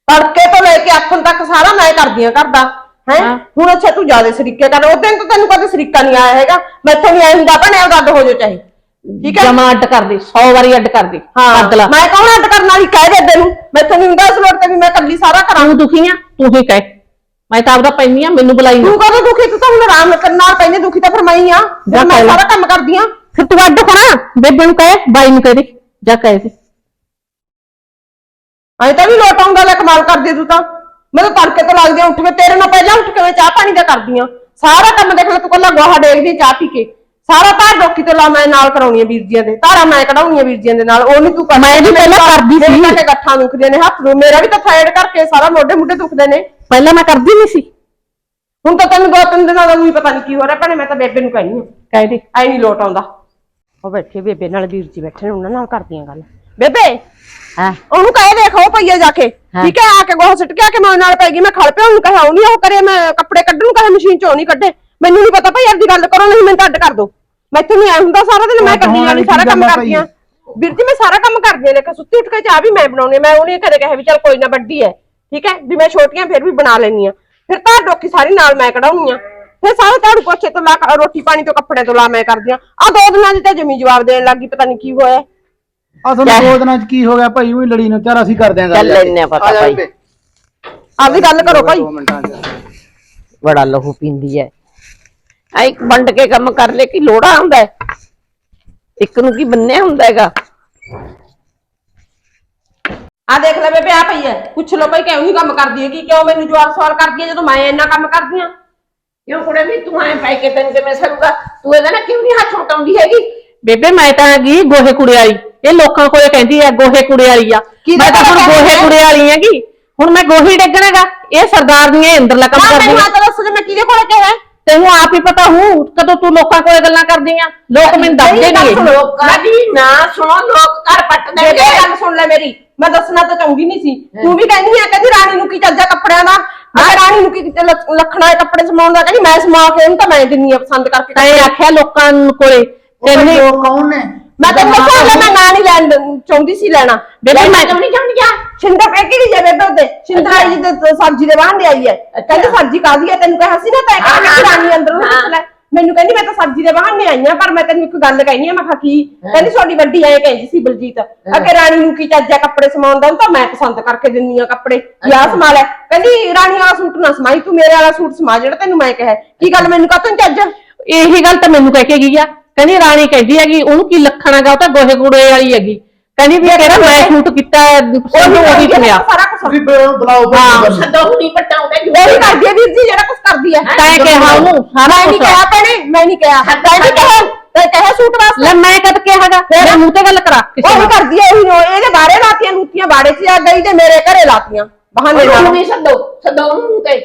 ਤੜਕੇ ਤੋਂ ਲੈ ਕੇ ਆਥਣ ਤੱਕ ਸਾਰਾ ਮੈਂ ਕਰਦੀ ਆ ਕਰਦਾ ਹੈ? ਹਾਂ। ਹੁਣ ਅੱਛਾ ਤੂੰ ਜ਼ਿਆਦਾ ਸਰੀਕੇ ਕਰ ਉਹ ਦਿਨ ਤਾਂ ਤੈਨੂੰ ਕਦੇ ਸਰੀਕਾ ਨਹੀਂ ਆਇਆ ਹੈਗਾ ਮੈਥੋਂ ਨਹੀਂ ਆਇਆ ਹੁੰਦਾ ਭਣੇ ਉਹ ਹੋ ਜਾ ਚਾਹੇ। ਠੀਕ ਹੈ? ਜਮਾ ਅੱਡ ਕਰਦੀ 100 ਵਾਰੀ ਅੱਡ ਕਰਦੀ ਹਾਂ ਅੱਡ ਲਾ। ਮੈਂ ਕੌਣ ਅੱਡ ਕਰਨ ਵਾਲੀ ਕਹਿ ਦੇ ਤੈਨੂੰ ਮੈਥੋਂ ਨਹੀਂ ਹੁੰਦਾ ਇਸ ਲੋੜ ਤੇ ਵੀ ਮੈਂ ਇਕੱਲੀ ਸਾਰਾ ਕਰਾਂ। ਤੂੰ ਦੁਖੀ ਆ? ਤੂੰ ਹੀ ਕਹਿ। ਮੈਂ ਤਾਂ ਆਪਦਾ ਪੈਣੀ ਆ ਮੈਨੂੰ ਬੁਲਾਈ ਨਾ। ਤੂੰ ਕਦੋਂ ਦੁਖੀ? ਤੂੰ ਤਾਂ ਹੁਣ ਆਰਾਮ ਕਰਨ ਨਾਲ ਪੈਨੇ ਦੁਖੀ ਤਾਂ ਫਿਰ ਮੈਂ ਹੀ ਆ। ਮੈਂ। ਸਾਰਾ ਕੰਮ ਕਰਦੀ ਆ। ਫਿਰ ਤੂੰ ਅੱਡ ਕਰਾ? ਬੇਬੇ ਨੂੰ ਕਹੇ ਬਾਈ ਨੂੰ ਕਹਿ ਦੇ। ਜਾ ਕਹਿ ਦੇ। ਐ ਤਾਂ ਵੀ ਲੋਟ ਆਉਂਦਾ ਲੈ ਕਮਾਲ ਕਰਦੀ ਤੂੰ ਤਾਂ। ਮੈਂ ਤਾਂ ਤੜਕੇ ਤੋਂ ਲੱਗਦੀ ਆ ਉੱਠ ਕੇ ਤੇਰੇ ਨਾਲ ਪਹਿਲਾਂ ਉੱਠ ਕੇ ਮੈਂ ਚਾਹ ਪਾਣੀ ਦਾ ਕਰਦੀ ਆ। ਸਾਰਾ ਕੰਮ ਦੇਖ ਲੈ ਤੂੰ ਕੱਲਾ ਗੋਹਾ ਡੇਗਦੀ ਚਾਹ ਪੀ ਕੇ। ਸਾਰਾ ਧਾਰ ਡੋਕੀ ਤੋਂ ਲਾ ਮੈਂ ਨਾਲ ਕਰਾਉਣੀ ਆ ਵੀਰ ਜੀਆਂ ਦੇ। ਧਾਰਾ ਮੈਂ ਕਢਾਉਣੀ ਆ ਵੀਰ ਜੀਆਂ ਦੇ ਨਾਲ ਉਹ ਨਹੀਂ ਤੂੰ ਮੈਂ ਵੀ ਪਹਿਲਾਂ ਕਰਦੀ ਸੀ। ਮੇਰੇ ਗੱਠਾਂ ਦੁਖਦੀਆਂ ਨੇ ਹੱਥ ਨੂੰ। ਮੇਰਾ ਵੀ ਤਾਂ ਥਾਇਡ ਕਰਕੇ ਸਾਰਾ ਮੋਢੇ ਮੁੱਢੇ ਦੁਖਦੇ ਨੇ। ਪਹਿਲਾਂ ਮੈਂ ਕਰਦੀ ਨਹੀਂ ਸੀ। ਹੁਣ ਤਾਂ ਤੈਨੂੰ ਦੋ ਤਿੰਨ ਦਿਨਾਂ ਦਾ ਵੀ ਪਤਾ ਨਹੀਂ ਕੀ ਹੋ ਰਿਹਾ ਭੈਣੇ ਮੈਂ ਤਾਂ ਬੇਬੇ ਨੂੰ ਕਹਿਣੀ ਆ। ਕਹਿ ਦੇ। ਆਈ ਨਹੀਂ ਲੋਟ ਆਉਂਦਾ। ਉਹ ਬੈਠੇ ਬੇਬੇ ਨਾਲ ਵੀਰ ਜੀ ਬੈਠੇ ਨੇ ਉਹਨਾਂ ਨਾਲ ਕਰਦੀਆਂ ਗੱਲ। ਬੇਬੇ! ਹਾਂ? ਉਹਨੂੰ ਕਹੇ ਦੇਖ ਉਹ ਪਈਆ ਜਾ ਕੇ। ਠੀਕ ਹੈ ਆ ਕੇ ਗੋਹ ਸਿੱਟ ਕੇ ਆ ਕੇ ਮੈਂ ਨਾਲ ਪੈ ਗਈ। ਮੈਂ ਖੜ ਪਿਆ ਉਹਨੂੰ ਕਹਾ ਉਹ ਨਹੀਂ ਉਹ ਕਰੇ ਮੈਂ ਕੱਪੜੇ ਕੱਢਣ ਨੂੰ ਕਹਾ ਮਸ਼ੀਨ ਚੋਂ ਨਹੀਂ ਕੱਢੇ। ਮੈਨੂੰ ਨਹੀਂ ਪਤਾ ਭਾਈ ਆਪਦੀ ਗੱਲ ਕਰੋ ਨਹੀਂ ਮੈਨੂੰ ਅੱਡ ਕਰ ਦੋ। ਮੈਥੋਂ ਨਹੀਂ ਆਇਆ ਹੁੰਦਾ ਸਾਰਾ ਦਿਨ ਮੈਂ ਕੱਢੀ ਜਾਣੀ ਸਾਰਾ ਕੰਮ ਕਰਦੀ ਆ। ਵੀਰ ਜੀ ਮੈਂ ਸਾਰਾ ਕੰਮ ਕਰਦੀ ਆ ਦੇਖੋ ਸੁੱਤੀ ਉੱਠ ਕੇ ਚਾਹ ਵੀ ਮੈਂ ਬਣਾਉਣੀ ਆ। ਮੈਂ ਉਹਨੇ ਕਦੇ ਕਹੇ ਵੀ ਚੱਲ ਕੋਈ ਨਾ ਵੱਡੀ ਹੈ ਠੀਕ ਹੈ ਵੀ ਮੈਂ ਛੋਟੀਆਂ ਫਿਰ ਵੀ ਬਣਾ ਲੈਣੀ ਆ। ਫਿਰ ਤਾਂ ਡੋਕੀ ਸਾਰੀ ਨਾਲ ਮੈਂ ਕਢਾਉਣੀ ਆ। ਫਿਰ ਸਾਰਾ ਝਾੜੂ ਪੋਚੇ ਤੋਂ ਲਾ ਰੋਟੀ ਪਾਣੀ ਤੋਂ ਕੱਪੜੇ ਤੋਂ ਲਾ ਮੈਂ ਕਰਦੀ ਆ। ਆ ਦੋ ਦਿਨਾਂ ਦੀ ਤਾਂ ਜਮੀ ਜਵਾਬ ਦੇਣ ਲੱਗੀ ਪਤਾ ਨਹੀਂ ਕੀ ਹੋਇਆ। ਆ ਤੁਹਾਨੂੰ ਦੋ ਦਿਨਾਂ ਚ ਕੀ ਹੋ ਗਿਆ ਭਾਈ? ਉਹੀ ਲੜੀ ਨੂੰ ਚਾਰ ਅਸੀਂ ਕਰ ਦਿਆਂਗੇ ਚੱਲ ਲੈਨੇ ਆ ਪਤਾ ਭਾਈ। ਆਪਦੀ ਗੱਲ ਕਰੋ ਭਾਈ। ਦੋ ਮਿੰਟਾਂ ਚ। ਬੜਾ ਲਹੂ ਪੀਂਦੀ ਐ। ਆ ਇੱਕ ਵੰਡ ਕੇ ਕੰਮ ਕਰ ਲੈ ਕਿ ਲੋੜਾ ਹੁੰਦਾ ਹੈ? ਇੱਕ ਨੂੰ ਕੀ ਬੰਨਿਆ ਹੁੰਦਾ ਹੈਗਾ? ਆ ਦੇਖ ਲੈ ਬੇਬੇ ਆ ਪਈ ਐ। ਪੁੱਛ ਲੋ ਭਾਈ ਕਿਉਂ ਨਹੀਂ ਕੰਮ ਕਰਦੀ ਹੈਗੀ? ਕਿਉਂ ਮੈਨੂੰ ਜਵਾਬ ਸਵਾਲ ਕਰਦੀ ਹੈ ਜਦੋਂ ਮੈਂ ਇੰਨਾ ਕੰਮ ਕਰਦੀ ਆ? ਕਿਉਂ ਕੁੜੇ ਵੀ ਤੂੰ ਐ ਪੈ ਕੇ ਤੈਨੂੰ ਕਿਵੇਂ ਸਰੂਗਾ ਤੂੰ ਇਹਦਾ ਨਾ ਕਿਉਂ ਨਹੀਂ ਹੱਥ ਉਟਾਉਂਦੀ ਹੈਗੀ? ਬੇਬੇ ਮੈਂ ਤਾਂ ਹੈਗੀ ਗੋਹੇ ਕੁੜੇ ਵਾਲੀ। ਇਹ ਲੋਕਾਂ ਕੋਲੇ ਕਹਿੰਦੀ ਆ ਗੋਹੇ ਕੁੜੇ ਵਾਲੀ ਆ। ਮੈਂ ਤਾਂ ਹੁਣ ਗੋਹੇ? ਕੁੜੇ ਵਾਲੀ ਹੈਗੀ। ਹੁਣ ਮੈਂ ਗੋਹੀ ਡੇਗਣਾਗਾ। ਇਹ ਸਰਦਾਰ ਦੀਆਂ ਇਹ ਅੰਦਰਲਾ ਕੰਮ ਨਾ ਕਰਦੀ ਮੈਨੂੰ ਆ ਤਾਂ ਦੱਸ ਦੇ ਮੈਂ ਕਿਹਦੇ ਕੋਲ ਕਿਹਾ? ਤੈਨੂੰ ਆਪ ਹੀ ਪਤਾ ਹੂੰ ਕਦੋਂ ਤੂੰ ਲੋਕਾਂ ਕੋਲੇ ਗੱਲਾਂ ਕਰਦੀ ਆ। ਲੋਕ ਮੈਨੂੰ ਦੱਸਦੇ ਨਹੀਂ ਲੋਕਾਂ ਦੀ ਨਾ ਸੁਣੋ ਲੋਕ ਘਰ ਪੱਟ ਦੇਣਗੇ। ਗੱਲ ਸੁਣ ਲੈ ਮੇਰੀ ਮੈਂ ਦੱਸਣਾ ਤਾਂ ਚਾਹੁੰਦੀ ਨਹੀਂ ਸੀ। ਤੂੰ ਵੀ ਕਹਿੰਦੀ ਆ ਕਹਿੰਦੀ ਰਾਣੀ ਨੂੰ ਕੀ ਚੱਜਾ ਕੱਪੜਿਆਂ ਦਾ। ਆ ਰਾਣੀ ਨੂੰ ਕੀ ਲ- ਲੱਖਣਾ ਦੇ ਕੱਪੜੇ ਸਮਾਉਣ ਦਾ? ਕਹਿੰਦੀ ਮੈਂ ਸਮਾ ਕੇ ਤਾਂ ਮੈਂ ਦਿੰਨੀ ਆ ਪਸੰਦ ਕਰਕੇ। ਤੈਂ ਆਖਿਆ ਲੋਕਾਂ ਕੋਲੇ ਤੈਨੂੰ ਕੌਣ ਨੇ? ਮੈਂ ਤੈਨੂੰ ਦੱਸਾਂ ਲੈ ਮੈਂ ਨਾਂ ਨਹੀਂ ਲੈਣ ਦ- ਚਾਹੁੰਦੀ ਸੀ ਲੈਣਾ। ਬੇਬੇ ਮੈਂ ਕਿਉਂ ਨਹੀਂ ਜਾਂਦੀ ਆ ਛਿੰਦਰ ਪੈ ਕੇ ਗਈ ਹੈ ਬੇਬੇ ਉਹਦੇ ਛਿੰਦਰ ਆਈ ਜੀ ਤੇ ਸਬਜ਼ੀ ਦੇ ਬਾਹਰ ਆਈ ਹੈ। ਕਹਿੰਦੀ ਸਬਜ਼ੀ ਕਾਦੀ ਹੈ? ਤੈਨੂੰ ਕਿਹਾ ਸੀ ਨਾ ਤੈਂ ਕਹਿੰਦੀ ਹਾਂ, ਰਾਣੀ ਅੰਦਰ ਨੂੰ ਹਾਂ। ਪੁੱਛ ਲੈ। ਮੈਨੂੰ ਕਹਿੰਦੀ ਮੈਂ ਤਾਂ ਸਬਜ਼ੀ ਦੇ ਬਾਹਰ ਆਈ ਆ ਪਰ ਮੈਂ ਤੈਨੂੰ ਇੱਕ ਗੱਲ ਕਹਿਣੀ ਆ ਮੈਂ ਕਿਹਾ ਕੀ? ਕਹਿੰਦੀ ਤੁਹਾਡੀ ਵੱਡੀ ਐ ਕਹਿੰਦੀ ਸੀ ਬਲਜੀਤ। ਅਗੇ ਰਾਣੀ ਨੂੰ ਕੀ ਚੱਜਾ ਕੱਪੜੇ ਸਮਾਉਣ ਦਾ? ਉਹਨੂੰ ਤਾਂ ਮੈਂ ਪਸੰਦ ਕਰਕੇ ਦਿੰਨੀ ਆ ਕੱਪੜੇ। ਵਿਆਹ ਸਮਾ ਲੈ ਕਹਿੰਦੀ ਰਾਣੀ ਵਾਲਾ ਸੂਟ ਨਾ ਸਮਾਈ ਤੂੰ ਮੇਰੇ ਵਾਲਾ ਸੂਟ ਸਮਾ ਜਿਹੜਾ ਤੈਨੂੰ ਮੈਂ ਕਿਹਾ ਕੀ ਗੱਲ ਮੈਨੂੰ ਕਾਹਤੋਂ ਚੱਜ? ਇਹੀ ਗੱਲ ਤਾਂ ਮੈਨੂੰ ਕਹਿ ਕੇ ਗਈ ਆ। ਕਹਿੰਦੀ ਰਾਣੀ ਕਹਿੰਦੀ ਹੈਗੀ ਉਹਨੂੰ ਕੀ ਲੱਖਣਾਗਾ ਉਹ ਤਾਂ ਗੋਹੇ ਕੁੜੇ ਵਾਲੀ ਹੈਗੀ। ਕਹਿੰਦੀ ਵੀ ਕਿਹੜਾ ਮੈਂ ਸ਼ੂਟ ਕੀਤਾ ਉਹਨੂੰ ਉਹੀ ਸੁਣਿਆ ਸਾਰਾ ਕੁਝ ਤੁਸੀਂ ਬ- ਬੁਲਾਓ ਭਾਈ ਹਾਂ, ਗੱਲ। ਸਦੋ ਹੁਣੀ ਪਟਾਉਂਦੇ ਉਹੀ ਕਰਦੀ ਹੈ ਵੀਰ ਜੀ ਜਿਹੜਾ ਕੁਝ ਕਰਦੀ ਹੈ। ਤੈਂ ਕਿਹਾ ਉਹਨੂੰ ਸਾਰਾ ਮੈਂ ਨਹੀਂ। ਕਿਹਾ ਭੈਣੇ ਮੈਂ ਨਹੀਂ ਕਿਹਾ। ਮੈਂ ਨਹੀਂ ਕਿਹਾ। ਤੈਂ ਕਿਹਾ ਸੂਟ ਵਾਸਤੇ। ਲੈ ਮੈਂ ਕਦ ਕਿਹਾਗਾ ਮੇਰੇ ਮੂੰਹ ਤੇ ਗੱਲ ਕਰਾ ਉਹੀ। ਕਰਦੀ ਹੈ ਉਹੀ ਇਹਦੇ ਬਾਰੇ ਲਾਤੀਆਂ ਲੂਤੀਆਂ ਬਾੜੇ 'ਚ ਆ ਗਈ ਤੇ ਮੇਰੇ ਘਰੇ ਲਾਤੀਆਂ। ਬਹਾਨੇ ਨਾਲ। ਉਹਨੂੰ ਨਹੀਂ ਸਦੋ ਸਦੋ ਉਹਨੂੰ ਤੇ।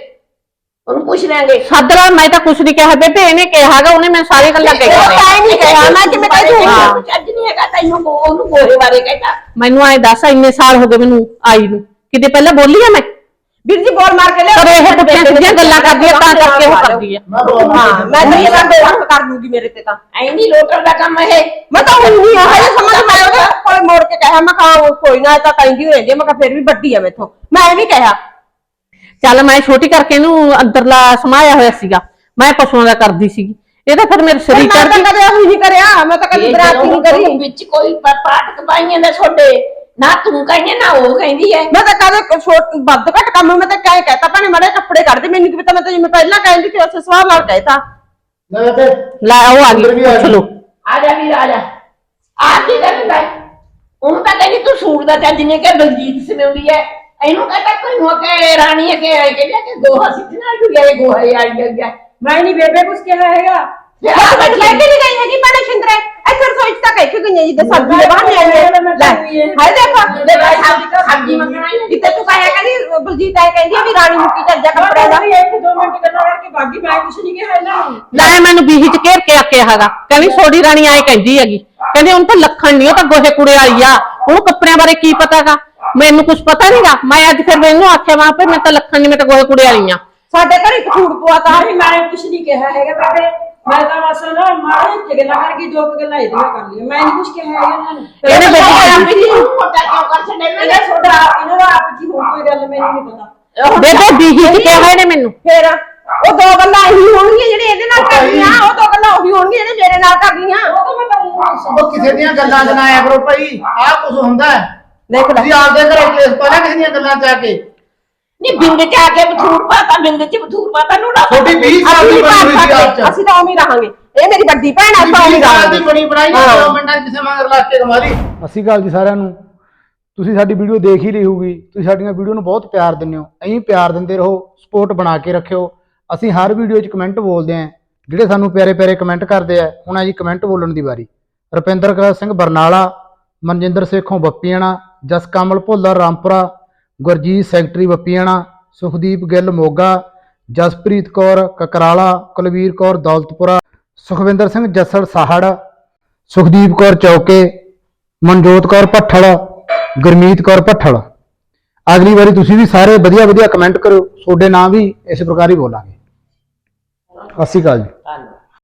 ਉਹਨੂੰ ਪੁੱਛ ਲੈਣਗੇ। ਸੱਦ ਲਾ ਮੈਂ ਤਾਂ ਕੁਛ ਨਹੀਂ ਕਿਹਾ ਬੇਬੇ ਇਹਨੇ ਕਿਹਾਗਾ ਉਹਨੇ ਮੈਨੂੰ ਸਾਰੀ ਗੱਲਾਂ ਕਹੀਆਂ ਨੇ। ਨਹੀਂ ਮੈਂ ਕਿਵੇਂ ਕਹਿ ਦੂੰ ਅੱਜ ਨਹੀਂ ਹੈਗਾ ਤੈਨੂੰ ਉਹਨੂੰ ਗੋਹੇ ਬਾਰੇ ਕਹਿੰਦਾ ਮੈਨੂੰ ਐ ਦੱਸ ਇੰਨੇ ਸਾਲ ਹੋ ਗਏ ਮੈਨੂੰ ਆਈ ਨੂੰ। ਕਿਤੇ ਪਹਿਲਾਂ ਬੋਲੀ ਆ ਮੈਂ? ਵੀਰ ਜੀ ਬੋਲ ਮਾਰ ਕੇ ਲਿਆ ਪਰ ਇਹ ਪੁੱਠੀਆਂ ਸਿੱਧੀਆਂ ਗੱਲਾਂ ਕਰਦੀ ਆ ਤਾਂ ਕਰਕੇ ਉਹ ਕਰਦੀ ਆ। ਮੈਂ ਹਾਂ ਮੈਂ ਤਾਂ ਇਹ ਕਰ ਦੂੰਗੀ ਮੇਰੇ ਤੇ ਤਾਂ। ਐ ਨਹੀਂ ਲੋਟਣ ਦਾ ਕੰਮ ਇਹ। ਮੈਂ ਤਾਂ ਹੁਣ ਨਹੀਂ ਆਇਆ ਸਮਝ ਮੈਂ ਉਹਦੇ ਕੋਲ ਮੋੜ ਕੇ ਕਿਹਾ ਮੈਂ ਕਹਾ ਕੋਈ ਨਾ ਇਹ ਤਾਂ ਕਹਿੰਦੀ ਰਹਿੰਦੀ ਆ। ਮੈਂ ਕਿਹਾ ਫਿਰ ਵੀ ਵੱਡੀ ਆ ਮੈਥੋਂ। ਮੈਂ ਇਹ ਵੀ ਕਿਹਾ ਚੱਲ ਮੈਂ ਛੋਟੀ ਕਰਕੇ ਇਹਨੂੰ ਅੰਦਰਲਾ ਸਮਾਇਆ ਹੋਇਆ ਸੀਗਾ ਮੈਂ ਪਸ਼ੂਆਂ ਦਾ ਕਰਦੀ ਸੀਗੀ। ਇਹ ਤਾਂ ਫਿਰ ਮੇਰੇ ਸਰੀਰ ਮੈਂ ਤਾਂ ਕਦੇ ਉਹੀ ਨਹੀਂ ਕਰਿਆ ਮੈਂ ਤਾਂ ਕਦੇ ਇਹ ਬਰਾਤੀ ਨਹੀਂ ਜਦੋਂ ਕਰੀ ਵਿੱਚ ਕੋਈ ਪ- ਪਾਠ ਕਪਾਈਆਂ ਦਾ ਛੋਡੇ ਨਾ ਤੂੰ ਕਹੀਏ ਨਾ ਉਹ ਕਹਿੰਦੀ ਹੈ ਮੈਂ ਤਾਂ ਕਦੇ ਛੋਟ ਵੱਧ ਘੱਟ ਕੰਮ ਮੈਂ ਤਾਂ ਕਹਿ ਕਹਿਤਾ ਭੈਣੇ ਮਾੜੇ ਕੱਪੜੇ ਕੱਢ ਦੇ ਮੈਨੂੰ ਕੀ ਪਤਾ ਮੈਂ ਤਾਂ ਜਿਵੇਂ ਪਹਿਲਾਂ ਕਹਿੰਦੀ ਸੀ ਉਸੇ ਸਵਾਲ ਨਾਲ ਕਹਿਤਾ। ਲੈ ਤੇ ਲੈ ਉਹ ਆ ਅੰਦਰ ਵੀ ਗਈ ਆ ਪੁੱਛ ਗਈ। ਲੋ ਆ ਜਾ ਵੀਰ ਆ ਜਾ। ਆ ਕੀ ਕਰਦਾ ਹੈ? ਉਹਨੂੰ ਤਾਂ ਕਹਿੰਦੀ ਤੂੰ ਸੂਟ ਦਾ ਚੱਜ ਨਹੀਂ ਕਿ ਬਲਜੀਤ ਸਿਮਉਂਦੀ ਹੈ ਇਹਨੂੰ ਕਹਿੰਦਾ ਕੋਈ ਹੋ ਕੇ ਰਾਣੀ ਹੈ ਕਿ ਆਏ ਕਹਿੰਦਾ ਕਿ ਗੋਹਾ ਸਿੱਟਣਾ ਜੂ ਗਿਆ ਗੋਹਾ ਹੀ ਆਈ ਗਿਆ ਮੈਂ ਨਹੀਂ ਬੇਬੇ ਕੁਝ ਕਿਹਾ ਹੈਗਾ। ਮੈਂ ਕੇ ਨਹੀਂ ਗਈ ਹੈਗੀ ਭੈਣੇ ਸ਼ਿੰਦਰੇ ਇੱਧਰ ਸੋਚ ਤਾਂ ਕਹਿ ਕੇ ਗਈ ਜਿੱਦਾਂ ਸਬਜ਼ੀ ਦੇ ਬਾਹਰ ਆਈ ਹੈ। ਲੈ ਹਾਏ ਦੇਖੋ ਸਬਜ਼ੀ ਮੰਗਣਾ ਹੀ। ਜਿੱਤੇ ਤੂੰ ਕਹਿਆ ਕਹਿੰਦੀ ਬਲਜੀਤ ਐ ਕਹਿੰਦੀ ਆ ਵੀ ਰਾਣੀ ਮੁੱਕੀ ਚੱਲ ਜਾ ਕੱਪੜਿਆਂ ਦਾ। ਇੱਕ ਦੋ ਮਿੰਟ ਗੱਲਾਂ ਕਰਕੇ ਬਾਗੀ ਮੈਂ ਕੁਛ ਨਹੀਂ ਕਿਹਾ ਇਹਨਾਂ ਨੂੰ ਲੈ ਮੈਨੂੰ ਬੀਹੀ ਚ ਘੇਰ ਕੇ ਆਖਿਆ ਹੈਗਾ। ਕਹਿੰਦੀ ਛੋਟੀ ਰਾਣੀ ਆਏ ਕਹਿੰਦੀ ਹੈਗੀ। ਕਹਿੰਦੀ ਉਹਨੂੰ ਤਾਂ ਲੱਖਣ ਨਹੀਂ ਉਹ ਤਾਂ ਗੋਹੇ ਕੁੜੇ ਵਾਲੀ ਆ। ਉਹਨੂੰ ਕੱਪੜਿਆਂ ਬਾਰੇ ਕੀ ਪਤਾਗਾ ਮੈਨੂੰ ਕੁਝ ਪਤਾ ਨਹੀਂਗਾ। ਮੈਂ ਅੱਜ ਫਿਰ ਮੈਨੂੰ ਆਖਿਆ ਵਾਂ ਭਈ ਮੈਂ ਤਾਂ ਲੱਖਣ ਨਹੀਂ ਮੈਂ ਤਾਂ ਗੋਹੇ ਕੁੜੇ ਵਾਲੀ ਆ। ਸਾਡੇ ਘਰੇ ਇੱਕ ਫੂਡ ਪਵਾਤਾ ਨਹੀਂ ਮੈਂ ਕੁਛ ਨਹੀਂ ਕਿਹਾ ਹੈਗਾ ਬੇਬੇ। ਮੈਂ ਤਾਂ ਬਸ ਨਾ ਮਾੜੇ ਜਿਹੇ ਗੱਲਾਂ ਕਰਕੇ ਜੋ ਕੁ ਗੱਲਾਂ ਇਹਦੀਆਂ ਕਰ ਲਈਆਂ। ਮੈਂ ਨਹੀਂ ਕੁਛ ਕਿਹਾ ਹੈਗਾ ਇਹਨਾਂ ਨੂੰ। ਇਹਨੇ ਬੇਬੇ ਆਪਣੀ ਨੂੰ ਮੋਟਾ ਕਿਉਂ ਕਰ ਛੱਡੇ ਇਹਨਾਂ ਤੁਹਾਡਾ ਇਹਨਾਂ ਦਾ ਆਪ ਜੀ ਹੋਰ ਕੋਈ ਗੱਲ ਮੈਨੂੰ ਨਹੀਂ ਪਤਾ। ਬੇਬੇ ਬੀਹੀ ਚ ਕਿਹਾ ਹੋਏ ਨੇ ਮੈਨੂੰ। ਫੇਰ ਉਹ ਦੋ ਗੱਲਾਂ ਇਹੀ ਹੋਣਗੀਆਂ ਜਿਹੜੇ ਇਹਦੇ ਨਾਲ ਕਰਨੀਆਂ ਉਹ ਦੋ ਗੱਲਾਂ ਉਹੀ ਹੋਣਗੀਆਂ ਜਿਹੜੇ ਮੇਰੇ ਨਾਲ ਕਰਨੀਆਂ ਉਹ ਤਾਂ ਮੈਂ ਤਾਂ ਉਹ ਕਿਸੇ ਦੀਆਂ ਗੱਲਾਂ ਚ ਨਾ ਆਇਆ ਕਰੋ ਭਾਈ। ਆਹ ਕੁਝ ਹੁੰਦਾ ਹੈ। ਦੇਖ ਲੈ। ਤੁਸੀਂ ਆਪਦੇ ਘਰੇ ਕਲੇਸ਼ ਪਾ ਲਿਆ ਕਿਸੇ ਦੀਆਂ ਗੱਲਾਂ ਚ ਆ ਕੇ? ਨਹੀਂ ਬਿੰਦ ਚ ਆ ਕੇ ਬਥੂਰ ਪਾਤਾ ਬਿੰਦ ਚ ਬਥੂਰ ਪਾਤਾ ਨੂੰ ਨਾ ਤੁਹਾਡੀ 20 ਸਾਲ ਅਸੀਂ ਦੀ ਬਣੀ ਹੋਈ ਸੀ ਆਪ। ਭਾਗ ਚ ਅਸੀਂ ਤਾਂ ਉਵੇਂ ਹੀ ਰਹਾਂਗੇ। ਇਹ ਮੇਰੀ ਵੱਡੀ ਭੈਣ ਆ ਤਾਂ ਉਵੇਂ ਹੀ 20 ਸਾਲ ਦੀ ਰਹਾਂਗੇ। ਬਣੀ ਬਣਾਈ ਨਾ ਹਾਂ। ਦੋ ਮਿੰਟਾਂ 'ਚ ਕਿਸੇ ਮਗਰ ਲੱਗ ਕੇ ਕਮਾ ਲਈ। ਅਸੀਂ ਗੱਲ ਜੀ ਸਾਰਿਆਂ ਨੂੰ। ਤੁਸੀਂ ਸਾਡੀ ਵੀਡੀਓ ਦੇਖ ਹੀ ਲਈ ਹੋਊਗੀ। ਤੁਸੀਂ ਸਾਡੀਆਂ ਵੀਡੀਓ ਨੂੰ ਬਹੁਤ ਪਿਆਰ ਦਿੰਦੇ ਹੋ। ਐਂ ਪਿਆਰ ਦਿੰਦੇ ਰਹੋ ਸਪੋਰਟ ਬਣਾ ਕੇ ਰੱਖਿਓ। ਅਸੀਂ ਹਰ ਵੀਡੀਓ 'ਚ ਕਮੈਂਟ ਬੋਲਦੇ ਆਂ ਜਿਹੜੇ ਸਾਨੂੰ ਪਿਆਰੇ ਪਿਆਰੇ ਕਮੈਂਟ ਕਰਦੇ ਆ ਹੁਣ ਆ ਜੀ ਕਮੈਂਟ ਬੋਲਣ ਦੀ ਵਾਰੀ। ਰੁਪਿੰਦਰ ਕਲਾ ਸਿੰਘ ਬਰਨਾਲਾ ਮਨਜਿੰਦਰ ਸੇਖੋਂ ਬੱਪੀਆਣਾ ਜਸਕਮਲ ਭੁੱਲਰ ਰਾਮਪੁਰਾ, ਗੁਰਜੀਤ ਸੈਕਟਰੀ ਬੱਪੀਆਣਾ ਸੁਖਦੀਪ ਗਿੱਲ ਮੋਗਾ, ਜਸਪ੍ਰੀਤ ਕੌਰ ਕਕਰਾਲਾ, ਕੁਲਵੀਰ ਕੌਰ ਦੌਲਤਪੁਰਾ, ਸੁਖਵਿੰਦਰ ਸਿੰਘ ਜੱਸੜ ਸਾਹੜ, ਸੁਖਦੀਪ ਕੌਰ ਚੌਕੇ, ਮਨਜੋਤ ਕੌਰ ਭੱਠਲ, ਗੁਰਮੀਤ ਕੌਰ ਭੱਠਲ। ਅਗਲੀ ਵਾਰੀ ਤੁਸੀਂ ਵੀ ਸਾਰੇ ਵਧੀਆ ਵਧੀਆ ਕਮੈਂਟ ਕਰੋ ਤੁਹਾਡੇ ਨਾਂ ਵੀ ਇਸ ਪ੍ਰਕਾਰ ਹੀ ਬੋਲਾਂਗੇ। ਸਤਿ ਸ਼੍ਰੀ ਅਕਾਲ ਜੀ। ਧੰਨਵਾਦ।